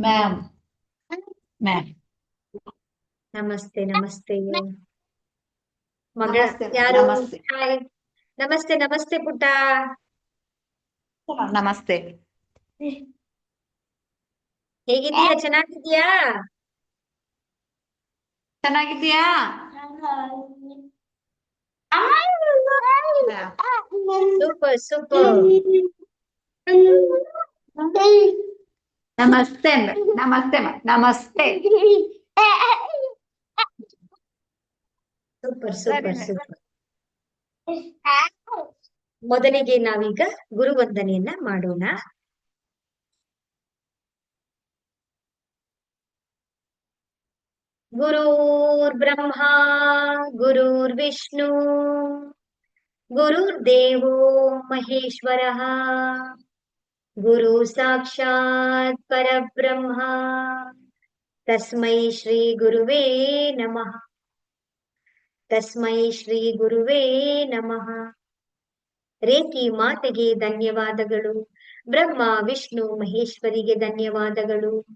Ma'am ma'am ನಮಸ್ತೆ ನಮಸ್ತೆ ಮಗ ನಮಸ್ತೆ, ಯಾರು ನಮಸ್ತೆ. ಹಾಯ್ ನಮಸ್ತೆ ನಮಸ್ತೆ ಪುಟ್ಟ ನಮಸ್ತೆ ಹೇಗಿದ್ದೀಯಾ? ಚೆನ್ನಾಗಿದ್ಯಾ ಚೆನ್ನಾಗಿದ್ಯಾ ಸೂಪರ್ ಸೂಪರ್ ನಮಸ್ತೆ ನಮಸ್ತೆ ನಮಸ್ತೆ. Super super. ಸೂಪರ್ ಮೊದಲಿಗೆ ನಾವೀಗ ಗುರುವಂದನೆಯನ್ನ ಮಾಡೋಣ. ಗುರುರ್ಬ್ರಹ್ಮ ಗುರುರ್ವಿಷ್ಣು ಗುರುರ್ದೇವೋ ಮಹೇಶ್ವರಃ. ಗುರು ಸಾಕ್ಷಾತ್ ಪರಬ್ರಹ್ಮ ತಸ್ಮೈ ಶ್ರೀ ಗುರುವೇ ನಮಃ ತಸ್ಮೈ ಶ್ರೀ ಗುರುವೇ ನಮಃ ರೇಖಿ ಮಾತೆಗೆ ಧನ್ಯವಾದಗಳು। ಬ್ರಹ್ಮ, ವಿಷ್ಣು, ಮಹೇಶ್ವರಿಗೆ ಧನ್ಯವಾದಗಳು।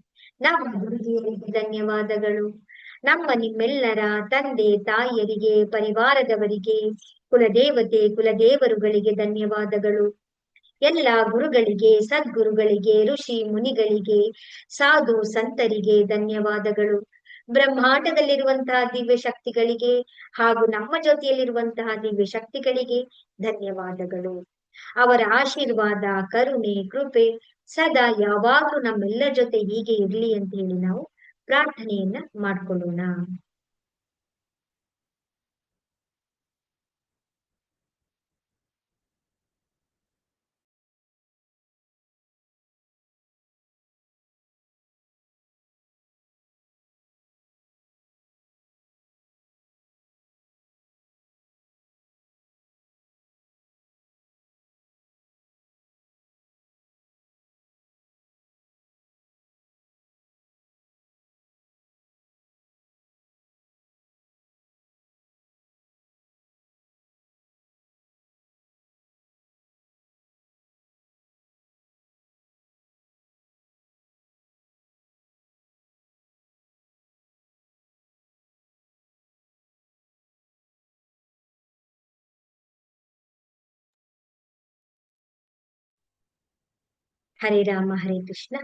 ನಮ್ಮ ಗುರುದೇವರಿಗೆ ಧನ್ಯವಾದಗಳು। ನಮ್ಮ ನಿಮ್ಮೆಲ್ಲರ ತಂದೆ, ತಾಯಿಯರಿಗೆ, ಪರಿವಾರದವರಿಗೆ, ಕುಲದೇವತೆ, ಕುಲದೇವರುಗಳಿಗೆ ಧನ್ಯವಾದಗಳು। ಎಲ್ಲ ಗುರುಗಳಿಗೆ, ಸದ್ಗುರುಗಳಿಗೆ, ಋಷಿ ಮುನಿಗಳಿಗೆ, ಸಾಧು ಸಂತರಿಗೆ ಧನ್ಯವಾದಗಳು. ಬ್ರಹ್ಮಾಂಡದಲ್ಲಿರುವಂತಹ ದಿವ್ಯ ಶಕ್ತಿಗಳಿಗೆ ಹಾಗೂ ನಮ್ಮ ಜೊತೆಯಲ್ಲಿರುವಂತಹ ದಿವ್ಯ ಶಕ್ತಿಗಳಿಗೆ ಧನ್ಯವಾದಗಳು. ಅವರ ಆಶೀರ್ವಾದ, ಕರುಣೆ, ಕೃಪೆ ಸದಾ ಯಾವಾಗಲೂ ನಮ್ಮೆಲ್ಲರ ಜೊತೆ ಹೀಗೆ ಇರಲಿ ಅಂತ ಹೇಳಿ ನಾವು ಪ್ರಾರ್ಥನೆಯನ್ನ ಮಾಡ್ಕೊಳ್ಳೋಣ. ಹರೇ ರಾಮ, ಹರೇ ಕೃಷ್ಣ.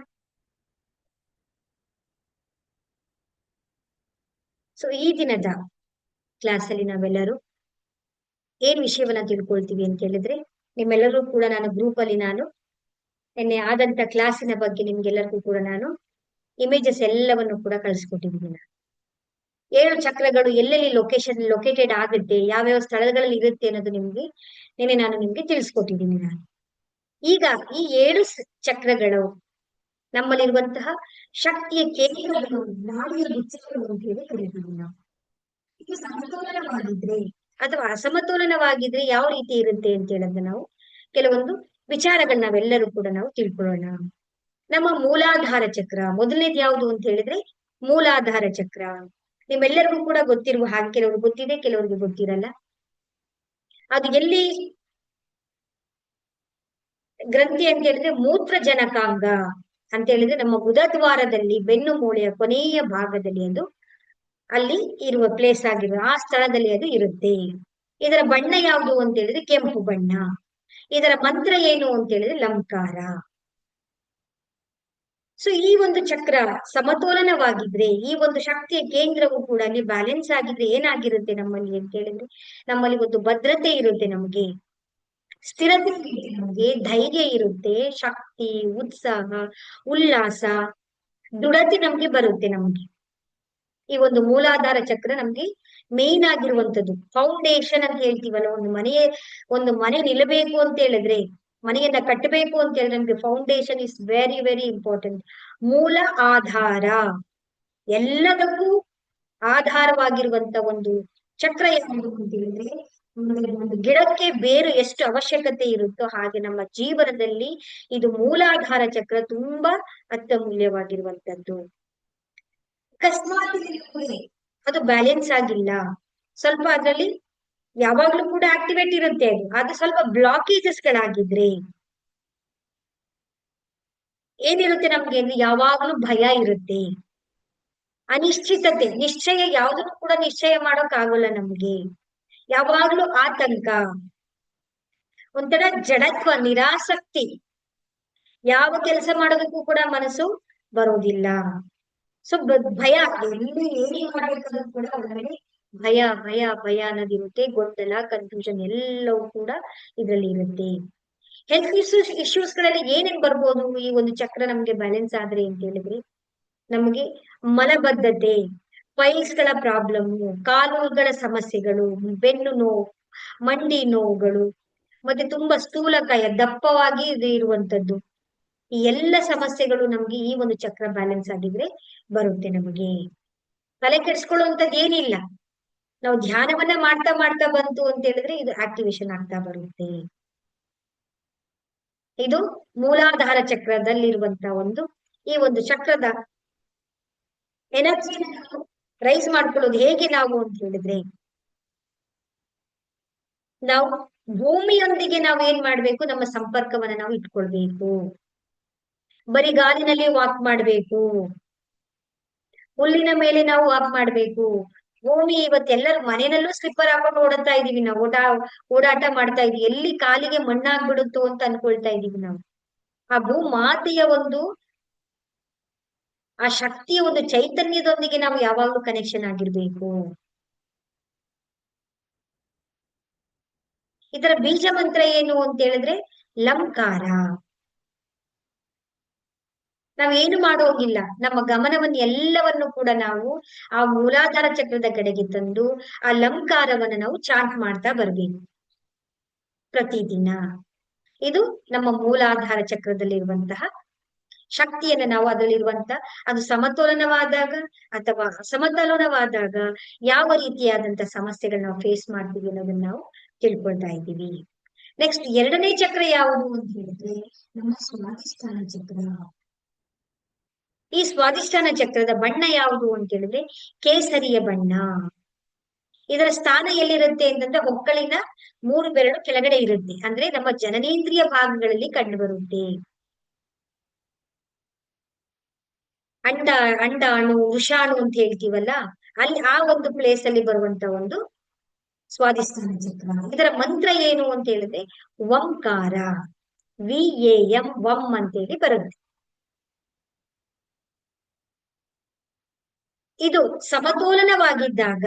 ಸೊ ಈ ದಿನದ ಕ್ಲಾಸ್ ಅಲ್ಲಿ ನಾವೆಲ್ಲರೂ ಏನ್ ವಿಷಯವನ್ನ ತಿಳ್ಕೊಳ್ತೀವಿ ಅಂತ ಹೇಳಿದ್ರೆ, ನಿಮ್ಮೆಲ್ಲರೂ ಕೂಡ ನಾನು ಗ್ರೂಪ್ ಅಲ್ಲಿ ನಾನು, ನಿನ್ನೆ ಆದಂತ ಕ್ಲಾಸಿನ ಬಗ್ಗೆ ನಿಮ್ಗೆಲ್ಲರಿಗೂ ಕೂಡ ನಾನು ಇಮೇಜಸ್ ಎಲ್ಲವನ್ನು ಕೂಡ ಕಳಿಸ್ಕೊಟ್ಟಿದ್ದೀನಿ ನಾನು. ಏಳು ಚಕ್ರಗಳು ಎಲ್ಲೆಲ್ಲಿ ಲೊಕೇಶನ್ ಲೊಕೇಟೆಡ್ ಆಗುತ್ತೆ, ಯಾವ್ಯಾವ ಸ್ಥಳಗಳಲ್ಲಿ ಇರುತ್ತೆ ಅನ್ನೋದು ನಿಮ್ಗೆ ನಿನ್ನೆ ನಾನು ನಿಮ್ಗೆ ತಿಳಿಸ್ಕೊಟ್ಟಿದ್ದೀನಿ ನಾನು. ಈಗ ಈ ಏಳು ಚಕ್ರಗಳು ನಮ್ಮಲ್ಲಿರುವಂತಹ ಶಕ್ತಿಯ ಕೇಂದ್ರಗಳು, ನಾಡಿಯ ಗುಚ್ಚಗಳು ಅಂತ ಹೇಳಿ ಕರೀತೀವಿ ನಾವು. ಇದು ಸಮತೋಲನವಾಗಿದ್ರೆ ಅಥವಾ ಅಸಮತೋಲನವಾಗಿದ್ರೆ ಯಾವ ರೀತಿ ಇರುತ್ತೆ ಅಂತ ಹೇಳೋದನ್ನ ನಾವು ಕೆಲವೊಂದು ವಿಚಾರಗಳನ್ನ ನಾವೆಲ್ಲರೂ ಕೂಡ ನಾವು ತಿಳ್ಕೊಳ್ಳೋಣ. ನಮ್ಮ ಮೂಲಾಧಾರ ಚಕ್ರ, ಮೊದಲನೇದು ಯಾವುದು ಅಂತ ಹೇಳಿದ್ರೆ ಮೂಲಾಧಾರ ಚಕ್ರ. ನಿಮ್ಮೆಲ್ಲರಿಗೂ ಕೂಡ ಗೊತ್ತಿರುವ ಹಾಗೆ ಕೆಲವ್ರಿಗೆ ಗೊತ್ತಿದೆ, ಕೆಲವರಿಗೆ ಗೊತ್ತಿರಲ್ಲ. ಅದು ಎಲ್ಲಿ ಗ್ರಂಥಿ ಅಂತ ಹೇಳಿದ್ರೆ ಮೂತ್ರ ಜನಕಾಂಗ ಅಂತ ಹೇಳಿದ್ರೆ ನಮ್ಮ ಬುಧದ್ವಾರದಲ್ಲಿ ಬೆನ್ನು ಮೂಳೆಯ ಕೊನೆಯ ಭಾಗದಲ್ಲಿ ಅದು ಅಲ್ಲಿ ಇರುವ ಪ್ಲೇಸ್ ಆಗಿರುವ ಆ ಸ್ಥಳದಲ್ಲಿ ಅದು ಇರುತ್ತೆ. ಇದರ ಬಣ್ಣ ಯಾವುದು ಅಂತ ಹೇಳಿದ್ರೆ ಕೆಂಪು ಬಣ್ಣ. ಇದರ ಮಂತ್ರ ಏನು ಅಂತ ಹೇಳಿದ್ರೆ ಲಂಕಾರ. ಸೊ ಈ ಒಂದು ಚಕ್ರ ಸಮತೋಲನವಾಗಿದ್ರೆ, ಈ ಒಂದು ಶಕ್ತಿಯ ಕೇಂದ್ರವು ಕೂಡ ಅಲ್ಲಿ ಬ್ಯಾಲೆನ್ಸ್ ಆಗಿದ್ರೆ ಏನಾಗಿರುತ್ತೆ ನಮ್ಮಲ್ಲಿ ಅಂತ ಹೇಳಿದ್ರೆ, ನಮ್ಮಲ್ಲಿ ಒಂದು ಭದ್ರತೆ ಇರುತ್ತೆ ನಮಗೆ. ಸ್ಥಿರತೆ ನಮ್ಗೆ ಧೈರ್ಯ ಇರುತ್ತೆ, ಶಕ್ತಿ, ಉತ್ಸಾಹ, ಉಲ್ಲಾಸ ದೃಢತೆ ನಮ್ಗೆ ಬರುತ್ತೆ ನಮ್ಗೆ. ಈ ಒಂದು ಮೂಲಾಧಾರ ಚಕ್ರ ನಮ್ಗೆ ಮೇನ್ ಆಗಿರುವಂತದ್ದು ಫೌಂಡೇಶನ್ ಅಂತ ಹೇಳ್ತೀವಲ್ಲ, ಒಂದು ಮನೆಯ, ಒಂದು ಮನೆ ನಿಲ್ಲಬೇಕು ಅಂತ ಹೇಳಿದ್ರೆ, ಮನೆಯನ್ನ ಕಟ್ಟಬೇಕು ಅಂತ ಹೇಳಿದ್ರೆ ನಮ್ಗೆ foundation is very very important ಮೂಲ ಆಧಾರ. ಎಲ್ಲದಕ್ಕೂ ಆಧಾರವಾಗಿರುವಂತ ಒಂದು ಚಕ್ರ ಯಾವುದು ಅಂತ ಹೇಳಿದ್ರೆ ಗಿಡಕ್ಕೆ ಬೇರು ಎಷ್ಟು ಅವಶ್ಯಕತೆ ಇರುತ್ತೋ ಹಾಗೆ ನಮ್ಮ ಜೀವನದಲ್ಲಿ ಇದು ಮೂಲಾಧಾರ ಚಕ್ರ ತುಂಬಾ ಅತ್ಯಮೂಲ್ಯವಾಗಿರುವಂತದ್ದು ಅಕಸ್ಮಾತ್ ಅದು ಬ್ಯಾಲೆನ್ಸ್ ಆಗಿಲ್ಲ. ಸ್ವಲ್ಪ ಅದರಲ್ಲಿ ಯಾವಾಗ್ಲೂ ಕೂಡ ಆಕ್ಟಿವೇಟ್ ಇರುತ್ತೆ ಅದು. ಅದು ಸ್ವಲ್ಪ ಬ್ಲಾಕೇಜಸ್ ಗಳಾಗಿದ್ರೆ ಏನಿರುತ್ತೆ ನಮ್ಗೆ ಯಾವಾಗ್ಲೂ ಭಯ ಇರುತ್ತೆ. ಅನಿಶ್ಚಿತತೆ, ನಿಶ್ಚಯ, ಯಾವ್ದನ್ನು ಕೂಡ ನಿಶ್ಚಯ ಮಾಡೋಕ್ ಆಗೋಲ್ಲ ನಮ್ಗೆ. ಯಾವಾಗ್ಲೂ ಆತಂಕ. ಒಂಥರ ಜಡತ್ವ, ನಿರಾಸಕ್ತಿ. ಯಾವ ಕೆಲಸ ಮಾಡೋದಕ್ಕೂ ಕೂಡ ಮನಸ್ಸು ಬರೋದಿಲ್ಲ. ಸೊ ಭಯ. ಎಲ್ಲಿ ಏನು ಮಾಡ್ಬೇಕಾದ್ರೂ ಕೂಡ ಭಯ ಭಯ ಭಯ ಅನ್ನೋದಿರುತ್ತೆ ಗೊಂದಲ ಕನ್ಫ್ಯೂಷನ್ ಎಲ್ಲವೂ ಕೂಡ ಇದರಲ್ಲಿ ಇರುತ್ತೆ. ಹೆಲ್ತ್ ಇಶ್ಯೂಸ್ ಇಶ್ಯೂಸ್ಗಳಲ್ಲಿ ಏನೇನ್ ಬರ್ಬೋದು? ಈ ಒಂದು ಚಕ್ರ ನಮ್ಗೆ ಬ್ಯಾಲೆನ್ಸ್ ಆದ್ರೆ ಅಂತ ಹೇಳಿದ್ರೆ ನಮಗೆ ಮಲಬದ್ಧತೆ. ಪೈಲ್ಸ್ಗಳ ಪ್ರಾಬ್ಲಮ್ ಕಾಲುಗಳ ಸಮಸ್ಯೆಗಳು, ಬೆನ್ನು ನೋವು, ಮಂಡಿ ನೋವುಗಳು, ಮತ್ತೆ ತುಂಬಾ ಸ್ಥೂಲಕಾಯ, ದಪ್ಪವಾಗಿ ಇರುವಂತದ್ದು. ಈ ಎಲ್ಲ ಸಮಸ್ಯೆಗಳು ನಮ್ಗೆ ಈ ಒಂದು ಚಕ್ರ ಬ್ಯಾಲೆನ್ಸ್ ಆಗಿದ್ರೆ ಬರುತ್ತೆ ನಮಗೆ. ತಲೆ ಕೆಡ್ಸ್ಕೊಳ್ಳುವಂತದ್ದು ಏನಿಲ್ಲ. ನಾವು ಧ್ಯಾನವನ್ನ ಮಾಡ್ತಾ ಮಾಡ್ತಾ ಬಂತು ಅಂತ ಹೇಳಿದ್ರೆ ಇದು ಆಕ್ಟಿವೇಶನ್ ಆಗ್ತಾ ಬರುತ್ತೆ. ಇದು ಮೂಲಾಧಾರ ಚಕ್ರದಲ್ಲಿರುವಂತ ಒಂದು ಈ ಒಂದು ಚಕ್ರದ ಎನರ್ಜಿ ರೈಸ್ ಮಾಡ್ಕೊಳ್ಳೋದು ಹೇಗೆ ನಾವು ಅಂತ ಹೇಳಿದ್ರೆ, ನಾವು ಭೂಮಿಯೊಂದಿಗೆ ನಾವು ಏನ್ ಮಾಡ್ಬೇಕು? ನಮ್ಮ ಸಂಪರ್ಕವನ್ನ ನಾವು ಇಟ್ಕೊಳ್ಬೇಕು. ಬರೀ ಗಾಲಿನಲ್ಲಿ ವಾಕ್ ಮಾಡ್ಬೇಕು. ಹುಲ್ಲಿನ ಮೇಲೆ ನಾವು ವಾಕ್ ಮಾಡ್ಬೇಕು. ಭೂಮಿ ಇವತ್ತೆಲ್ಲರೂ ಮನೆಯಲ್ಲೂ ಸ್ಲಿಪ್ಪರ್ ಹಾಕೊಂಡು ಓಡಾಡ್ತಾ ಇದೀವಿ ನಾವು. ಓಡಾ, ಓಡಾಟ ಮಾಡ್ತಾ ಇದೀವಿ. ಎಲ್ಲಿ ಕಾಲಿಗೆ ಮಣ್ಣಾಗ್ಬಿಡುತ್ತೋ ಅಂತ ಅನ್ಕೊಳ್ತಾ ಇದೀವಿ ನಾವು. ಆ ಭೂ ಮಾತೆಯ ಒಂದು ಆ ಶಕ್ತಿಯ ಒಂದು ಚೈತನ್ಯದೊಂದಿಗೆ ನಾವು ಯಾವಾಗ್ಲೂ ಕನೆಕ್ಷನ್ ಆಗಿರ್ಬೇಕು. ಇದರ ಬೀಜ ಮಂತ್ರ ಏನು ಅಂತ ಹೇಳಿದ್ರೆ ಲಂಕಾರ. ನಾವೇನು ಮಾಡೋಗಿಲ್ಲ ನಮ್ಮ ಗಮನವನ್ನು ಎಲ್ಲವನ್ನು ಕೂಡ ನಾವು ಆ ಮೂಲಾಧಾರ ಚಕ್ರದ ಕಡೆಗೆ ತಂದು ಆ ಲಂಕಾರವನ್ನು ನಾವು ಚಾಂಟ್ ಮಾಡ್ತಾ ಬರ್ಬೇಕು. ಪ್ರತಿದಿನ. ಇದು ನಮ್ಮ ಮೂಲಾಧಾರ ಚಕ್ರದಲ್ಲಿರುವಂತಹ ಶಕ್ತಿಯನ್ನ ನಾವು ಅದರಲ್ಲಿರುವಂತ ಅದು ಸಮತೋಲನವಾದಾಗ ಅಥವಾ ಅಸಮತೋಲನವಾದಾಗ ಯಾವ ರೀತಿಯಾದಂತ ಸಮಸ್ಯೆಗಳನ್ನ ನಾವು ಫೇಸ್ ಮಾಡ್ತೀವಿ ಅನ್ನೋದನ್ನ ನಾವು ತಿಳ್ಕೊಳ್ತಾ ಇದ್ದೀವಿ. ನೆಕ್ಸ್ಟ್ ಎರಡನೇ ಚಕ್ರ ಯಾವುದು ಅಂತ ಹೇಳಿದ್ರೆ ನಮ್ಮ ಸ್ವಾಧಿಷ್ಠಾನ ಚಕ್ರ. ಈ ಸ್ವಾಧಿಷ್ಠಾನ ಚಕ್ರದ ಬಣ್ಣ ಯಾವುದು ಅಂತ ಹೇಳಿದ್ರೆ ಕೇಸರಿಯ ಬಣ್ಣ. ಇದರ ಸ್ಥಾನ ಎಲ್ಲಿರುತ್ತೆ ಅಂತಂದ್ರೆ ಹೊಕ್ಕಳಿನ ಮೂರು ಬೆರಳು ಕೆಳಗಡೆ ಇರುತ್ತೆ. ಅಂದ್ರೆ ನಮ್ಮ ಜನನೇಂದ್ರಿಯ ಭಾಗಗಳಲ್ಲಿ ಕಂಡು ಬರುತ್ತೆ. ಅಂಡ ಅಂಡಾಣು ವೃಷಾಣು ಅಂತ ಹೇಳ್ತೀವಲ್ಲ, ಅಲ್ಲಿ ಆ ಒಂದು ಪ್ಲೇಸ್ ಅಲ್ಲಿ ಬರುವಂತ ಒಂದು ಸ್ವಾಧಿಷ್ಠಾನ ಚಕ್ರ ಇದರ ಮಂತ್ರ ಏನು ಅಂತ ಹೇಳಿದ್ರೆ ವಂಕಾರ ವಿ ಎ ಎಂ ವಂ ಅಂತೇಳಿ ಬರುತ್ತೆ. ಇದು ಸಮತೋಲನವಾಗಿದ್ದಾಗ,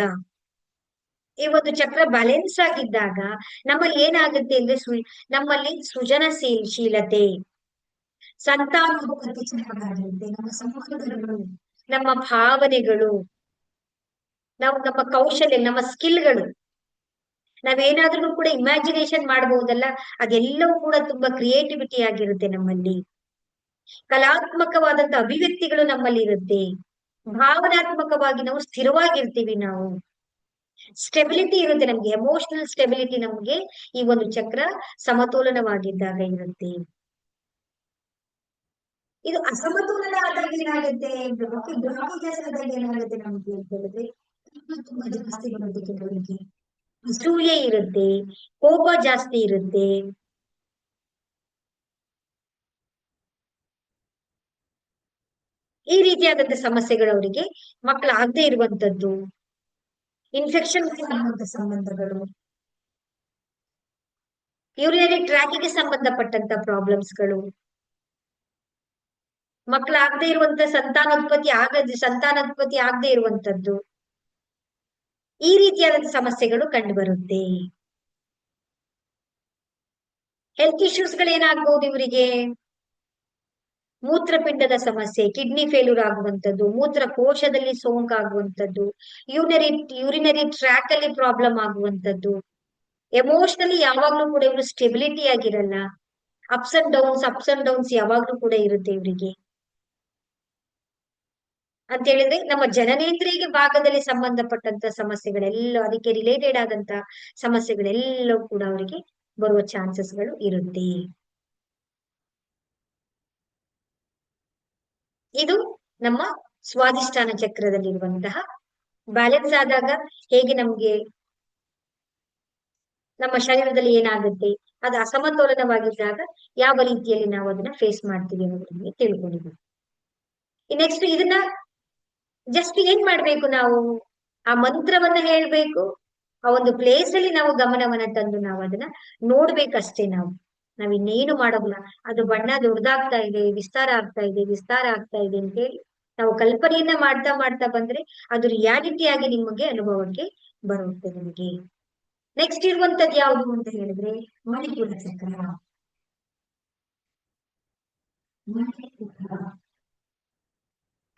ಈ ಒಂದು ಚಕ್ರ ಬ್ಯಾಲೆನ್ಸ್ ಆಗಿದ್ದಾಗ, ನಮ್ಮಲ್ಲಿ ಏನಾಗುತ್ತೆ ಅಂದ್ರೆ ಸೃ, ನಮ್ಮಲ್ಲಿ ಸೃಜನಶೀಲತೆ ಸಂತಾನೋತ್ಪತ್ತಿ ಚೆನ್ನಾಗಾಗುತ್ತೆ ನಮ್ಮ ಸಂವಾದಗಳು ನಮ್ಮ ಭಾವನೆಗಳು, ನಾವು ನಮ್ಮ ಕೌಶಲ್ಯ, ನಮ್ಮ ಸ್ಕಿಲ್ಗಳು, ನಾವೇನಾದ್ರೂ ಕೂಡ ಇಮ್ಯಾಜಿನೇಷನ್ ಮಾಡಬಹುದಲ್ಲ ಅದೆಲ್ಲವೂ ಕೂಡ ತುಂಬಾ ಕ್ರಿಯೇಟಿವಿಟಿ ಆಗಿರುತ್ತೆ ನಮ್ಮಲ್ಲಿ. ಕಲಾತ್ಮಕವಾದಂತ ಅಭಿವ್ಯಕ್ತಿಗಳು ನಮ್ಮಲ್ಲಿ ಇರುತ್ತೆ. ಭಾವನಾತ್ಮಕವಾಗಿ ನಾವು ಸ್ಥಿರವಾಗಿರ್ತೀವಿ ನಾವು. ಸ್ಟೆಬಿಲಿಟಿ ಇರುತ್ತೆ ನಮ್ಗೆ ಎಮೋಷನಲ್ ಸ್ಟೆಬಿಲಿಟಿ ನಮ್ಗೆ ಈ ಒಂದು ಚಕ್ರ ಸಮತೋಲನವಾಗಿದ್ದಾಗ ಇರುತ್ತೆ. ಇದು ಅಸಮತೋಲನ ಆದಾಗ ಏನಾಗುತ್ತೆ ಗ್ರಾಫಿಕ್ ಆದಾಗ ಏನಾಗುತ್ತೆ ನಮ್ಗೆ ಅಂತ ಹೇಳಿದ್ರೆ ತುಂಬಾ ಜಾಸ್ತಿ ಬರುತ್ತೆ ಕೆಲವರಿಗೆ. ಅಸೂಯೆ ಇರುತ್ತೆ, ಕೋಪ ಜಾಸ್ತಿ ಇರುತ್ತೆ. ಈ ರೀತಿಯಾದಂತ ಸಮಸ್ಯೆಗಳು ಅವರಿಗೆ ಮಕ್ಕಳಾಗದೆ ಇರುವಂತದ್ದು. ಇನ್ಫೆಕ್ಷನ್ ಸಂಬಂಧಗಳು. ಯೂರಿನರಿ ಟ್ರ್ಯಾಕಿಗೆ ಸಂಬಂಧಪಟ್ಟಂತ ಪ್ರಾಬ್ಲಮ್ಸ್ಗಳು ಮಕ್ಕಳಾಗದೆ ಇರುವಂತ ಸಂತಾನೋತ್ಪತ್ತಿ ಆಗದೆ ಸಂತಾನೋತ್ಪತ್ತಿ ಆಗದೆ ಇರುವಂತದ್ದು. ಈ ರೀತಿಯಾದ ಸಮಸ್ಯೆಗಳು ಕಂಡು ಬರುತ್ತೆ ಹೆಲ್ತ್ ಇಶ್ಯೂಸ್ ಗಳೇನಾಗಬಹುದು ಇವರಿಗೆ? ಮೂತ್ರಪಿಂಡದ ಸಮಸ್ಯೆ ಕಿಡ್ನಿ ಫೇಲ್ಯೂರ್ ಆಗುವಂತದ್ದು, ಮೂತ್ರಕೋಶದಲ್ಲಿ ಸೋಂಕಾಗುವಂತದ್ದು ಯೂನರಿ ಯೂರಿನರಿ ಟ್ರ್ಯಾಕ್ ಅಲ್ಲಿ ಪ್ರಾಬ್ಲಮ್ ಆಗುವಂತದ್ದು. ಎಮೋಷನಲಿ ಯಾವಾಗ್ಲೂ ಕೂಡ ಇವರು ಸ್ಟೆಬಿಲಿಟಿ ಆಗಿರಲ್ಲ. Ups and downs ups and downs ಯಾವಾಗ್ಲೂ ಕೂಡ ಇರುತ್ತೆ ಇವರಿಗೆ. ಅಂತ ಹೇಳಿದ್ರೆ ನಮ್ಮ ಜನನೇಂದ್ರಿಯ ಭಾಗದಲ್ಲಿ ಸಂಬಂಧಪಟ್ಟಂತ ಸಮಸ್ಯೆಗಳೆಲ್ಲ, ಅದಕ್ಕೆ ರಿಲೇಟೆಡ್ ಆದಂತ ಸಮಸ್ಯೆಗಳೆಲ್ಲವೂ ಕೂಡ ಅವರಿಗೆ ಬರುವ ಚಾನ್ಸಸ್ಗಳು ಇರುತ್ತೆ. ಇದು ನಮ್ಮ ಸ್ವಾಧಿಷ್ಠಾನ ಚಕ್ರದಲ್ಲಿರುವಂತಹ ಬ್ಯಾಲೆನ್ಸ್ ಆದಾಗ ಹೇಗೆ ನಮ್ಗೆ ನಮ್ಮ ಶರೀರದಲ್ಲಿ ಏನಾಗುತ್ತೆ, ಅದು ಅಸಮತೋಲನವಾಗಿದ್ದಾಗ ಯಾವ ರೀತಿಯಲ್ಲಿ ನಾವು ಅದನ್ನ ಫೇಸ್ ಮಾಡ್ತೀವಿ ಅನ್ನೋದನ್ನ ತಿಳ್ಕೊಂಡಿದ್ದೀವಿ ನೆಕ್ಸ್ಟ್ ಇದನ್ನ ಜಸ್ಟ್ ಏನ್ ಮಾಡ್ಬೇಕು ನಾವು? ಆ ಮಂತ್ರವನ್ನ ಹೇಳ್ಬೇಕು. ಆ ಒಂದು ಪ್ಲೇಸ್ ಅಲ್ಲಿ ನಾವು ಗಮನವನ್ನ ತಂದು ನಾವು ಅದನ್ನ ನೋಡ್ಬೇಕಷ್ಟೇ ನಾವು. ನಾವ್ ಇನ್ನೇನು ಮಾಡೋದಿಲ್ಲ. ಅದು ಬಣ್ಣ ದೊಡ್ಡದಾಗ್ತಾ ಇದೆ, ವಿಸ್ತಾರ ಆಗ್ತಾ ಇದೆ, ವಿಸ್ತಾರ ಆಗ್ತಾ ಇದೆ ಅಂತ ಹೇಳಿ ನಾವು ಕಲ್ಪನೆಯನ್ನ ಮಾಡ್ತಾ ಮಾಡ್ತಾ ಬಂದ್ರೆ ಅದು ರಿಯಾಲಿಟಿ ಆಗಿ ನಿಮಗೆ ಅನುಭವಕ್ಕೆ ಬರುತ್ತೆ ನಿಮಗೆ. ನೆಕ್ಸ್ಟ್ ಇರುವಂತದ್ದು ಯಾವುದು ಅಂತ ಹೇಳಿದ್ರೆ ಮಣಿಪುರ ಚಕ್ರ. ಮಣಿಪುರ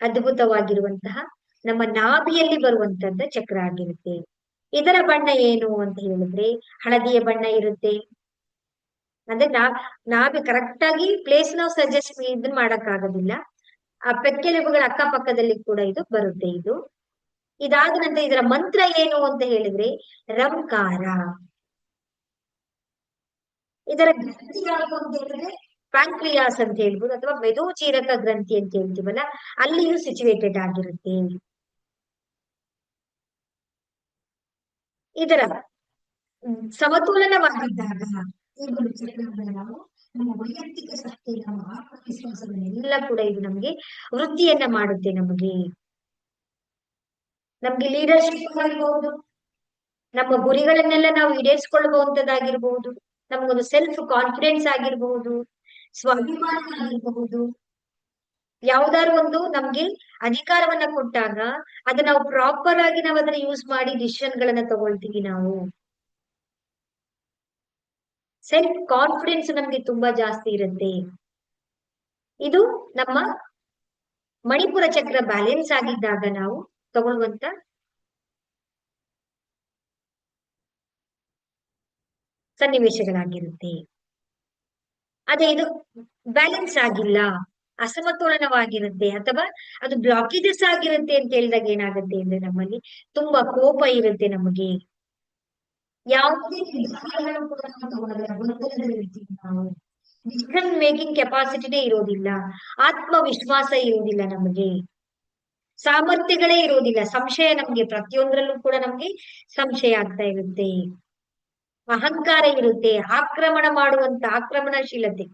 ಅದ್ಭುತವಾಗಿರುವಂತಹ ನಮ್ಮ ನಾಭಿಯಲ್ಲಿ ಬರುವಂತಹದ್ದು ಚಕ್ರ ಆಗಿರುತ್ತೆ. ಇದರ ಬಣ್ಣ ಏನು ಅಂತ ಹೇಳಿದ್ರೆ ಹಳದಿಯ ಬಣ್ಣ ಇರುತ್ತೆ. ಅಂದ್ರೆ ನಾ, ನಾಭಿ ಕರೆಕ್ಟ್ ಆಗಿ ಪ್ಲೇಸ್ ನಾವು ಸಜೆಸ್ಟ್ ಇದನ್ನ ಮಾಡಕ್ ಆಗೋದಿಲ್ಲ ಆ ಪೆಕ್ಕೆಲುಬುಗಳ ಅಕ್ಕಪಕ್ಕದಲ್ಲಿ ಕೂಡ ಇದು ಬರುತ್ತೆ ಇದು. ಇದಾದ ನಂತರ ಇದರ ಮಂತ್ರ ಏನು ಅಂತ ಹೇಳಿದ್ರೆ ರಂಕಾರ. ಇದರ ಗ್ರಂಥಿ ಯಾವುದು ಅಂತ ಹೇಳಿದ್ರೆ ಪ್ಯಾಂಕ್ರಿಯಾಸ್ ಅಂತ ಹೇಳ್ಬೋದು, ಅಥವಾ ಮೆದೋಚೀರಕ ಗ್ರಂಥಿ ಅಂತ ಹೇಳ್ತೀವಲ್ಲ, ಅಲ್ಲಿಯೂ ಸಿಚುವೇಟೆಡ್ ಆಗಿರುತ್ತೆ. ಇದರ ಸಮತೋಲನವಾಗಿದ್ದಾಗ ನಾವು ನಮ್ಮ ವೈಯಕ್ತಿಕ ನಮ್ಮ ಆತ್ಮವಿಶ್ವಾಸವನ್ನೆಲ್ಲ ಕೂಡ ಇದು ನಮ್ಗೆ ವೃತ್ತಿಯನ್ನ ಮಾಡುತ್ತೆ ನಮಗೆ. ನಮ್ಗೆ ಲೀಡರ್ಶಿಪ್ ಆಗಿರ್ಬಹುದು ನಮ್ಮ ಗುರಿಗಳನ್ನೆಲ್ಲ ನಾವು ಈಡೇರಿಸಿಕೊಳ್ಳಬಹುದಾಗಿರ್ಬಹುದು ನಮ್ಗೊಂದು ಸೆಲ್ಫ್ ಕಾನ್ಫಿಡೆನ್ಸ್ ಆಗಿರ್ಬಹುದು ಸ್ವಾಭಿಮಾನ ಆಗಿರಬಹುದು ಯಾವ್ದಾದ್ರು ಒಂದು ನಮ್ಗೆ ಅಧಿಕಾರವನ್ನ ಕೊಟ್ಟಾಗ ಅದನ್ನ ನಾವು ಪ್ರಾಪರ್ ಆಗಿ ನಾವು ಅದನ್ನ ಯೂಸ್ ಮಾಡಿ ಡಿಸಿಷನ್ ಗಳನ್ನ ತಗೊಳ್ತೀವಿ ನಾವು. ಸೆಲ್ಫ್ ಕಾನ್ಫಿಡೆನ್ಸ್ ನಮ್ಗೆ ತುಂಬಾ ಜಾಸ್ತಿ ಇರುತ್ತೆ. ಇದು ನಮ್ಮ ಮಣಿಪುರ ಚಕ್ರ ಬ್ಯಾಲೆನ್ಸ್ ಆಗಿದ್ದಾಗ ನಾವು ತಗೊಳ್ಳುವಂತ ಸನ್ನಿವೇಶಗಳಾಗಿರುತ್ತೆ. ಅದೇ ಇದು ಬ್ಯಾಲೆನ್ಸ್ ಆಗಿಲ್ಲ, ಅಸಮತೋಲನವಾಗಿರುತ್ತೆ ಅಥವಾ ಅದು ಬ್ಲಾಕೇಜಸ್ ಆಗಿರುತ್ತೆ ಅಂತ ಹೇಳಿದಾಗ ಏನಾಗುತ್ತೆ ಅಂದ್ರೆ ನಮ್ಮಲ್ಲಿ ತುಂಬಾ ಕೋಪ ಇರುತ್ತೆ ನಮಗೆ. ಯಾವುದೇ ಮೇಕಿಂಗ್ ಕೆಪಾಸಿಟಿನೇ ಇರೋದಿಲ್ಲ, ಆತ್ಮವಿಶ್ವಾಸ ಇರೋದಿಲ್ಲ ನಮಗೆ. ಸಾಮರ್ಥ್ಯಗಳೇ ಇರೋದಿಲ್ಲ, ಸಂಶಯ ನಮ್ಗೆ ಪ್ರತಿಯೊಂದರಲ್ಲೂ ಕೂಡ ನಮ್ಗೆ ಸಂಶಯ ಆಗ್ತಾ ಇರುತ್ತೆ. ಅಹಂಕಾರ ಇರುತ್ತೆ, ಆಕ್ರಮಣ ಮಾಡುವಂತ ಆಕ್ರಮಣಶೀಲತೆ.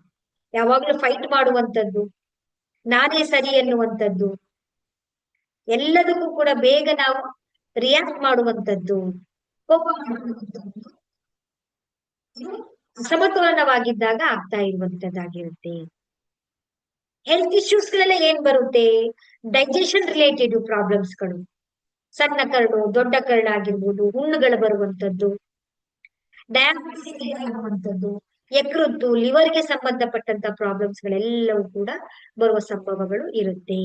ಯಾವಾಗ್ಲೂ ಫೈಟ್ ಮಾಡುವಂತದ್ದು ನಾನೇ ಸರಿ ಅನ್ನುವಂಥದ್ದು ಎಲ್ಲದಕ್ಕೂ ಕೂಡ ಬೇಗ ನಾವು ರಿಯಾಕ್ಟ್ ಮಾಡುವಂತದ್ದು ಕೋಪ ಮಾಡುವಂತದ್ದು ಇದು ಅಸಮತೋಲನವಾಗಿದ್ದಾಗ ಆಗ್ತಾ ಇರುವಂತದ್ದಾಗಿರುತ್ತೆ ಹೆಲ್ತ್ ಇಶ್ಯೂಸ್ ಗಳೆಲ್ಲ ಏನ್ ಬರುತ್ತೆ? ಡೈಜೆಷನ್ ರಿಲೇಟೆಡ್ ಪ್ರಾಬ್ಲಮ್ಸ್ಗಳು. ಸಣ್ಣ ಕರ್ಣು, ದೊಡ್ಡ ಕರ್ಣ ಆಗಿರ್ಬೋದು, ಹುಣ್ಣುಗಳು ಬರುವಂತದ್ದು ಡಯಾಬಿಟಿಸ್ ಆಗುವಂಥದ್ದು ಯಕೃತ್ತು ಲಿವರ್ಗೆ ಸಂಬಂಧಪಟ್ಟಂತ ಪ್ರಾಬ್ಲಮ್ಸ್ ಗಳೆಲ್ಲವೂ ಕೂಡ ಬರುವ ಸಂಭವಗಳು ಇರುತ್ತೆ.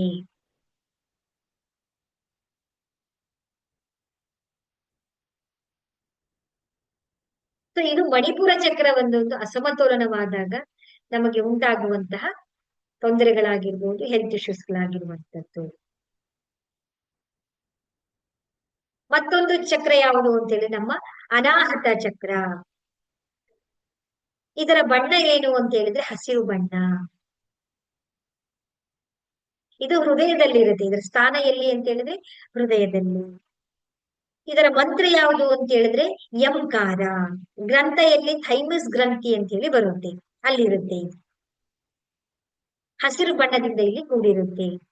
ಸೊ ಇದು ಮಣಿಪುರ ಚಕ್ರ ಒಂದೊಂದು ಅಸಮತೋಲನವಾದಾಗ ನಮಗೆ ಉಂಟಾಗುವಂತಹ ತೊಂದರೆಗಳಾಗಿರ್ಬೋದು ಹೆಲ್ತ್ ಇಶ್ಯೂಸ್ಗಳಾಗಿರುವಂತದ್ದು ಮತ್ತೊಂದು ಚಕ್ರ ಯಾವುದು ಅಂತ ಹೇಳಿ ನಮ್ಮ ಅನಾಹತ ಚಕ್ರ. ಇದರ ಬಣ್ಣ ಏನು ಅಂತ ಹೇಳಿದ್ರೆ ಹಸಿರು ಬಣ್ಣ. ಇದು ಹೃದಯದಲ್ಲಿರುತ್ತೆ. ಇದರ ಸ್ಥಾನ ಎಲ್ಲಿ ಅಂತ ಹೇಳಿದ್ರೆ ಹೃದಯದಲ್ಲಿ. ಇದರ ಮಂತ್ರ ಯಾವುದು ಅಂತ ಹೇಳಿದ್ರೆ ಯಂಕಾರ ಗ್ರಂಥ ಎಲ್ಲಿ? ಥೈಮಸ್ ಗ್ರಂಥಿ ಅಂತ ಹೇಳಿ ಬರುತ್ತೆ. ಅಲ್ಲಿರುತ್ತೆ. ಹಸಿರು ಬಣ್ಣದಿಂದ ಇಲ್ಲಿ ಕೂಡಿರುತ್ತೆ.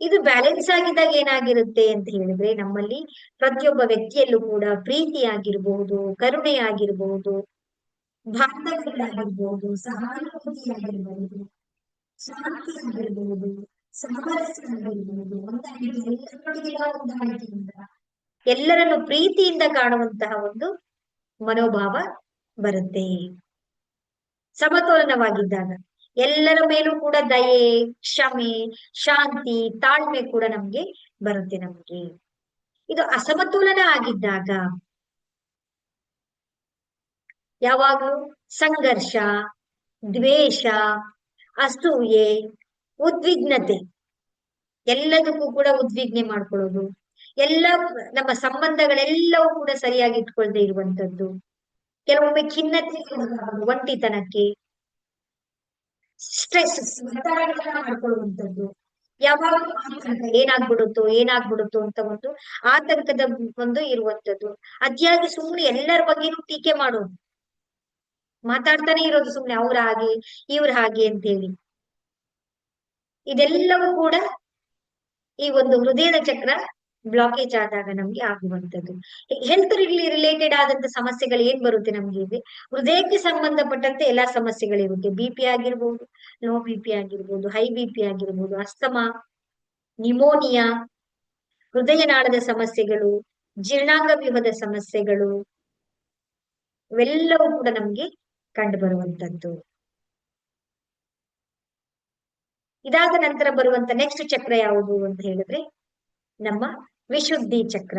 ಇದು ಬ್ಯಾಲೆನ್ಸ್ ಆಗಿದ್ದಾಗ ಏನಾಗಿರುತ್ತೆ ಅಂತ ಹೇಳಿದ್ರೆ ನಮ್ಮಲ್ಲಿ ಪ್ರತಿಯೊಬ್ಬ ವ್ಯಕ್ತಿಯಲ್ಲೂ ಕೂಡ ಪ್ರೀತಿ ಆಗಿರ್ಬಹುದು ಕರುಣೆ ಆಗಿರ್ಬಹುದು ಬಾಂಧವ್ಯಗಳಾಗಿರ್ಬಹುದು ಸಹಾನುಭೂತಿ ಆಗಿರ್ಬಹುದು ಶಾಂತಿ ಆಗಿರ್ಬಹುದು ಎಲ್ಲರನ್ನು ಪ್ರೀತಿಯಿಂದ ಕಾಣುವಂತಹ ಒಂದು ಮನೋಭಾವ ಬರುತ್ತೆ. ಸಮತೋಲನವಾಗಿದ್ದಾಗ. ಎಲ್ಲರ ಮೇಲೂ ಕೂಡ ದಯೆ, ಕ್ಷಮೆ, ಶಾಂತಿ, ತಾಳ್ಮೆ ಕೂಡ ನಮ್ಗೆ ಬರುತ್ತೆ ನಮ್ಗೆ. ಇದು ಅಸಮತೋಲನ ಆಗಿದ್ದಾಗ ಯಾವಾಗಲೂ ಸಂಘರ್ಷ, ದ್ವೇಷ, ಅಸೂಯೆ, ಉದ್ವಿಗ್ನತೆ, ಎಲ್ಲದಕ್ಕೂ ಕೂಡ ಉದ್ವಿಗ್ನೆ ಮಾಡ್ಕೊಳ್ಳೋದು. ಎಲ್ಲ ನಮ್ಮ ಸಂಬಂಧಗಳೆಲ್ಲವೂ ಕೂಡ ಸರಿಯಾಗಿ ಇಟ್ಕೊಳ್ದೆ ಇರುವಂತದ್ದು ಕೆಲವೊಮ್ಮೆ ಖಿನ್ನತೆ ಒಂಟಿತನಕ್ಕೆ. ಸ್ಟ್ರೆಸ್ ಮಾಡ್ಕೊಳ್ಳುವಂಥದ್ದು. ಯಾವಾಗ ಏನಾಗ್ಬಿಡುತ್ತೋ ಏನಾಗ್ಬಿಡುತ್ತೋ ಅಂತ ಒಂದು ಆತಂಕದ ಒಂದು ಇರುವಂತದ್ದು ಅತಿಯಾಗಿ ಸುಮ್ಮನೆ ಎಲ್ಲರ ಬಗ್ಗೆನೂ ಟೀಕೆ ಮಾಡೋದು ಮಾತಾಡ್ತಾನೆ ಇರೋದು ಸುಮ್ನೆ ಅವ್ರ ಹಾಗೆ, ಇವ್ರ ಹಾಗೆ ಅಂತ ಹೇಳಿ. ಇದೆಲ್ಲವೂ ಕೂಡ ಈ ಒಂದು ಹೃದಯದ ಚಕ್ರ ಬ್ಲಾಕೇಜ್ ಆದಾಗ ನಮ್ಗೆ ಆಗುವಂತದ್ದು ಹೆಲ್ತ್ ರಿಲೇಟೆಡ್ ಆದಂತ ಸಮಸ್ಯೆಗಳು ಏನ್ ಬರುತ್ತೆ ನಮ್ಗೆ ಇಲ್ಲಿ? ಹೃದಯಕ್ಕೆ ಸಂಬಂಧಪಟ್ಟಂತೆ ಎಲ್ಲಾ ಸಮಸ್ಯೆಗಳಿರುತ್ತೆ ಬಿ ಪಿ ಆಗಿರ್ಬೋದು ಲೋ ಬಿ ಪಿ ಆಗಿರ್ಬೋದು ಹೈ ಬಿ ಪಿ ಆಗಿರ್ಬೋದು, ಅಸ್ತಮಾ ನಿಮೋನಿಯಾ ಹೃದಯನಾಳದ ಸಮಸ್ಯೆಗಳು, ಜೀರ್ಣಾಂಗ ವ್ಯೂಹದ ಸಮಸ್ಯೆಗಳು, ಇವೆಲ್ಲವೂ ಕೂಡ ನಮ್ಗೆ ಕಂಡು ಬರುವಂತದ್ದು ಇದಾದ ನಂತರ ಬರುವಂತ ನೆಕ್ಸ್ಟ್ ಚಕ್ರ ಯಾವುದು ಅಂತ ಹೇಳಿದ್ರೆ, ನಮ್ಮ ವಿಶುದ್ಧಿ ಚಕ್ರ.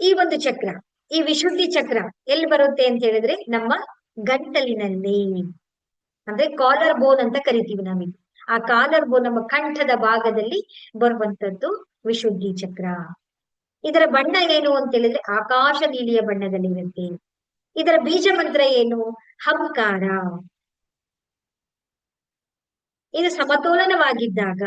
ಈ ಒಂದು ಚಕ್ರ, ಈ ವಿಶುದ್ಧಿ ಚಕ್ರ ಎಲ್ಲಿ ಬರುತ್ತೆ ಅಂತ ಹೇಳಿದ್ರೆ ನಮ್ಮ ಗಂಟಲಿನಲ್ಲಿ. ಅಂದ್ರೆ ಕಾಲರ್ ಬೋನ್ ಅಂತ ಕರಿತೀವಿ ನಾವಿಲ್ಲಿ ಆ ಕಾಲರ್ ಬೋನ್ ನಮ್ಮ ಕಂಠದ ಭಾಗದಲ್ಲಿ ಬರುವಂತದ್ದು ವಿಶುದ್ಧಿ ಚಕ್ರ. ಇದರ ಬಣ್ಣ ಏನು ಅಂತ ಹೇಳಿದ್ರೆ ಆಕಾಶ ನೀಲಿಯ ಬಣ್ಣದಲ್ಲಿರುತ್ತೆ ಇದರ ಬೀಜ ಮಂತ್ರ ಏನು? ಹಂಕಾರ. ಇದು ಸಮತೋಲನವಾಗಿದ್ದಾಗ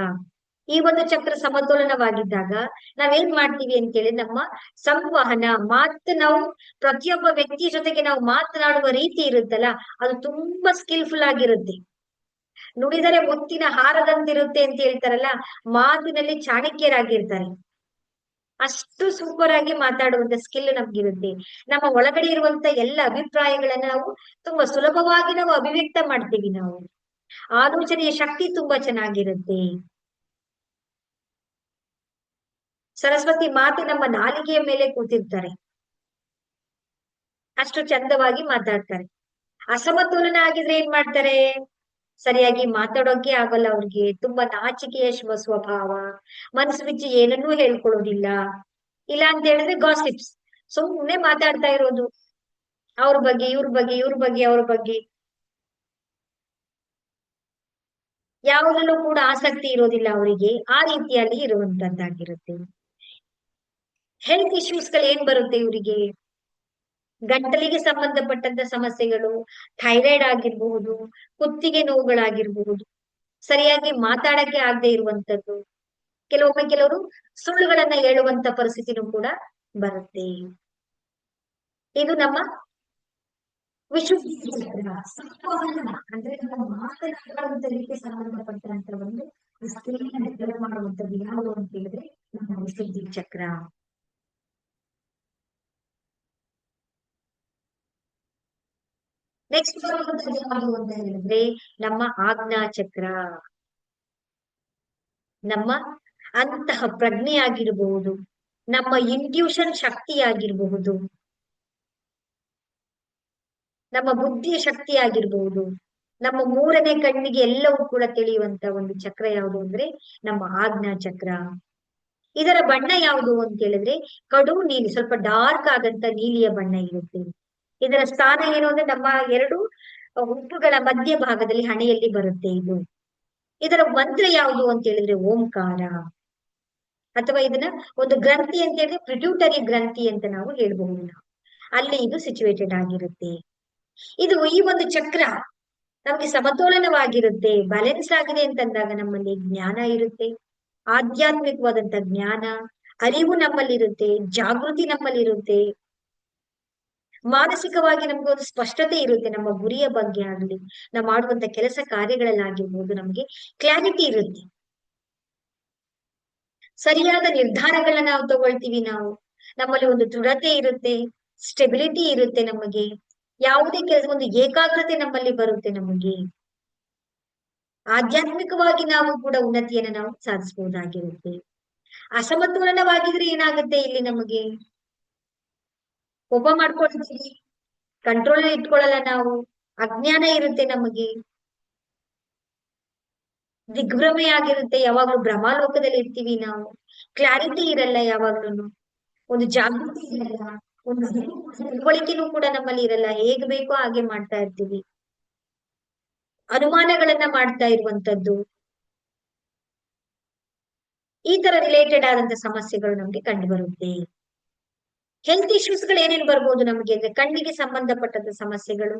ಈ ಒಂದು ಚಕ್ರ ಸಮತೋಲನವಾಗಿದ್ದಾಗ ನಾವೇನ್ ಮಾಡ್ತೀವಿ ಅಂತೇಳಿ ನಮ್ಮ ಸಂವಹನ, ಮಾತು ನಾವು ಪ್ರತಿಯೊಬ್ಬ ವ್ಯಕ್ತಿ ಜೊತೆಗೆ ನಾವು ಮಾತನಾಡುವ ರೀತಿ ಇರುತ್ತಲ್ಲ, ಅದು ತುಂಬಾ ಸ್ಕಿಲ್ಫುಲ್ ಆಗಿರುತ್ತೆ. ನುಡಿದರೆ ಮುತ್ತಿನ ಹಾರದಂತಿರುತ್ತೆ ಅಂತ ಹೇಳ್ತಾರಲ್ಲ, ಮಾತಿನಲ್ಲಿ ಚಾಣಕ್ಯರಾಗಿರ್ತಾರೆ. ಅಷ್ಟು ಸೂಪರ್ ಆಗಿ ಮಾತಾಡುವಂತ ಸ್ಕಿಲ್ ನಮ್ಗಿರುತ್ತೆ. ನಮ್ಮ ಒಳಗಡೆ ಇರುವಂತ ಎಲ್ಲ ಅಭಿಪ್ರಾಯಗಳನ್ನ ನಾವು ತುಂಬಾ ಸುಲಭವಾಗಿ ನಾವು ಅಭಿವ್ಯಕ್ತ ಮಾಡ್ತೀವಿ ನಾವು. ಆಲೋಚನೆಯ ಶಕ್ತಿ ತುಂಬಾ ಚೆನ್ನಾಗಿರುತ್ತೆ. ಸರಸ್ವತಿ ಮಾತೆ ನಮ್ಮ ನಾಲಿಗೆಯ ಮೇಲೆ ಕೂತಿರ್ತಾರೆ. ಅಷ್ಟು ಚಂದವಾಗಿ ಮಾತಾಡ್ತಾರೆ. ಅಸಮತೋಲನ ಆಗಿದ್ರೆ ಏನ್ ಮಾಡ್ತಾರೆ? ಸರಿಯಾಗಿ ಮಾತಾಡೋಕೆ ಆಗಲ್ಲ ಅವ್ರಿಗೆ. ತುಂಬಾ ನಾಚಿಕೆಯ ಸ್ವ ಸ್ವಭಾವ ಮನಸ್ಸು ಬಿಚ್ಚಿ ಏನನ್ನೂ ಹೇಳ್ಕೊಳ್ಳೋದಿಲ್ಲ. ಇಲ್ಲ ಅಂತ ಹೇಳಿದ್ರೆ ಗಾಸಿಪ್ಸ್ ಸುಮ್ಮನೆ ಮಾತಾಡ್ತಾ ಇರೋದು. ಅವ್ರ ಬಗ್ಗೆ, ಇವ್ರ ಬಗ್ಗೆ ಇವ್ರ ಬಗ್ಗೆ, ಅವ್ರ ಬಗ್ಗೆ. ಯಾವುದಲ್ಲೂ ಕೂಡ ಆಸಕ್ತಿ ಇರೋದಿಲ್ಲ ಅವರಿಗೆ. ಆ ರೀತಿಯಲ್ಲಿ ಇರುವಂತದ್ದಾಗಿರುತ್ತೆ. ಹೆಲ್ತ್ ಇಶ್ಯೂಸ್ಗಳು ಏನ್ ಬರುತ್ತೆ ಇವರಿಗೆ? ಗಂಟಲಿಗೆ ಸಂಬಂಧಪಟ್ಟಂತ ಸಮಸ್ಯೆಗಳು ಥೈರಾಯ್ಡ್ ಆಗಿರಬಹುದು, ಕುತ್ತಿಗೆ ನೋವುಗಳಾಗಿರ್ಬಹುದು, ಸರಿಯಾಗಿ ಮಾತಾಡಕ್ಕೆ ಆಗದೆ ಇರುವಂತದ್ದು ಕೆಲವೊಮ್ಮೆ ಕೆಲವರು ಸುಳ್ಳುಗಳನ್ನ ಹೇಳುವಂತ ಪರಿಸ್ಥಿತಿನೂ ಕೂಡ ಬರುತ್ತೆ. ಇದು ನಮ್ಮ ವಿಶುದ್ಧಿ ಚಕ್ರ. ಅಂದ್ರೆ ನಮ್ಮ ರೀತಿ ಸಂಬಂಧಪಟ್ಟಂತ ಒಂದು ಮಾಡುವಂತದ್ದು ಯಾವುದು ಅಂತ ಹೇಳಿದ್ರೆ, ನಮ್ಮ ವಿಶುದ್ಧಿ ಚಕ್ರ. ನೆಕ್ಸ್ಟ್ ಬರುವಂತದ್ದು ಯಾವುದು ಅಂತ ಹೇಳಿದ್ರೆ, ನಮ್ಮ ಆಜ್ಞಾ ಚಕ್ರ ನಮ್ಮ ಅಂತಹ ಪ್ರಜ್ಞೆ ಆಗಿರಬಹುದು ನಮ್ಮ ಇಂಟ್ಯೂಷನ್ ಶಕ್ತಿ ಆಗಿರಬಹುದು ನಮ್ಮ ಬುದ್ಧಿಯ ಶಕ್ತಿ ಆಗಿರ್ಬಹುದು ನಮ್ಮ ಮೂರನೇ ಕಣ್ಣಿಗೆ ಎಲ್ಲವೂ ಕೂಡ ತಿಳಿಯುವಂತ ಒಂದು ಚಕ್ರ ಯಾವುದು ಅಂದ್ರೆ, ನಮ್ಮ ಆಜ್ಞಾ ಚಕ್ರ ಇದರ ಬಣ್ಣ ಯಾವುದು ಅಂತ ಹೇಳಿದ್ರೆ, ಕಡು ನೀಲಿ, ಸ್ವಲ್ಪ ಡಾರ್ಕ್ ಆದಂತ ನೀಲಿಯ ಬಣ್ಣ ಇರುತ್ತೆ. ಇದರ ಸ್ಥಾನ ಏನು ಅಂದ್ರೆ ನಮ್ಮ ಎರಡು ಉಪ್ಪುಗಳ ಮಧ್ಯ ಭಾಗದಲ್ಲಿ ಹಣೆಯಲ್ಲಿ ಬರುತ್ತೆ ಇದು. ಇದರ ಮಂತ್ರ ಯಾವುದು ಅಂತ ಹೇಳಿದ್ರೆ ಓಂಕಾರ. ಅಥವಾ ಇದನ್ನ ಒಂದು ಗ್ರಂಥಿ ಅಂತ ಹೇಳಿದ್ರೆ ಪ್ರಿಟ್ಯೂಟರಿ ಗ್ರಂಥಿ ಅಂತ ನಾವು ಹೇಳ್ಬಹುದು. ನಾವು ಅಲ್ಲಿ ಇದು ಸಿಚುವೇಟೆಡ್ ಆಗಿರುತ್ತೆ. ಇದು ಈ ಒಂದು ಚಕ್ರ ನಮ್ಗೆ ಸಮತೋಲನವಾಗಿರುತ್ತೆ. ಬ್ಯಾಲೆನ್ಸ್ ಆಗಿದೆ ಅಂತಂದಾಗ ನಮ್ಮಲ್ಲಿ ಜ್ಞಾನ ಇರುತ್ತೆ. ಆಧ್ಯಾತ್ಮಿಕವಾದಂತ ಜ್ಞಾನ, ಅರಿವು ನಮ್ಮಲ್ಲಿರುತ್ತೆ, ಜಾಗೃತಿ ನಮ್ಮಲ್ಲಿರುತ್ತೆ. ಮಾನಸಿಕವಾಗಿ ನಮ್ಗೆ ಒಂದು ಸ್ಪಷ್ಟತೆ ಇರುತ್ತೆ, ನಮ್ಮ ಗುರಿಯ ಬಗ್ಗೆ ಆಗ್ಲಿ, ನಾವು ಮಾಡುವಂತ ಕೆಲಸ ಕಾರ್ಯಗಳಲ್ಲಾಗಿರ್ಬೋದು ನಮ್ಗೆ ಕ್ಲಾರಿಟಿ ಇರುತ್ತೆ. ಸರಿಯಾದ ನಿರ್ಧಾರಗಳನ್ನ ನಾವು ತಗೊಳ್ತೀವಿ ನಾವು. ನಮ್ಮಲ್ಲಿ ಒಂದು ದೃಢತೆ ಇರುತ್ತೆ ಸ್ಟೆಬಿಲಿಟಿ ಇರುತ್ತೆ ನಮಗೆ. ಯಾವುದೇ ಕೆಲಸ, ಒಂದು ಏಕಾಗ್ರತೆ ನಮ್ಮಲ್ಲಿ ಬರುತ್ತೆ ನಮಗೆ. ಆಧ್ಯಾತ್ಮಿಕವಾಗಿ ನಾವು ಕೂಡ ಉನ್ನತಿಯನ್ನು ನಾವು ಸಾಧಿಸಬಹುದಾಗಿರುತ್ತೆ ಅಸಮತೋಲನವಾಗಿದ್ರೆ ಏನಾಗುತ್ತೆ ಇಲ್ಲಿ ನಮಗೆ? ಕೋಪ ಮಾಡ್ಕೊಳ್ತೀವಿ. ಕಂಟ್ರೋಲ್ ಇಟ್ಕೊಳ್ಳಲ್ಲ ನಾವು. ಅಜ್ಞಾನ ಇರುತ್ತೆ ನಮಗೆ. ದಿಗ್ಭ್ರಮೆ ಆಗಿರುತ್ತೆ. ಯಾವಾಗ್ಲೂ ಭ್ರಮಾಲೋಕದಲ್ಲಿ ಇರ್ತೀವಿ ನಾವು. ಕ್ಲಾರಿಟಿ ಇರಲ್ಲ ಯಾವಾಗ್ಲೂ ಒಂದು ಜಾಗೃತಿ ಇರಲ್ಲ. ಒಂದು ತಿಳುವಳಿಕೆನೂ ಕೂಡ ನಮ್ಮಲ್ಲಿ ಇರಲ್ಲ. ಹೇಗ್ ಬೇಕೋ ಹಾಗೆ ಮಾಡ್ತಾ ಇರ್ತೀವಿ. ಅನುಮಾನಗಳನ್ನ ಮಾಡ್ತಾ ಇರುವಂತದ್ದು ಈ ತರ ರಿಲೇಟೆಡ್ ಆದಂತ ಸಮಸ್ಯೆಗಳು ನಮ್ಗೆ ಕಂಡು ಬರುತ್ತೆ. ಹೆಲ್ತ್ ಇಶ್ಯೂಸ್ಗಳು ಏನೇನು ಬರ್ಬೋದು ನಮಗೆ? ಅಂದ್ರೆ ಕಣ್ಣಿಗೆ ಸಂಬಂಧಪಟ್ಟಂತ ಸಮಸ್ಯೆಗಳು,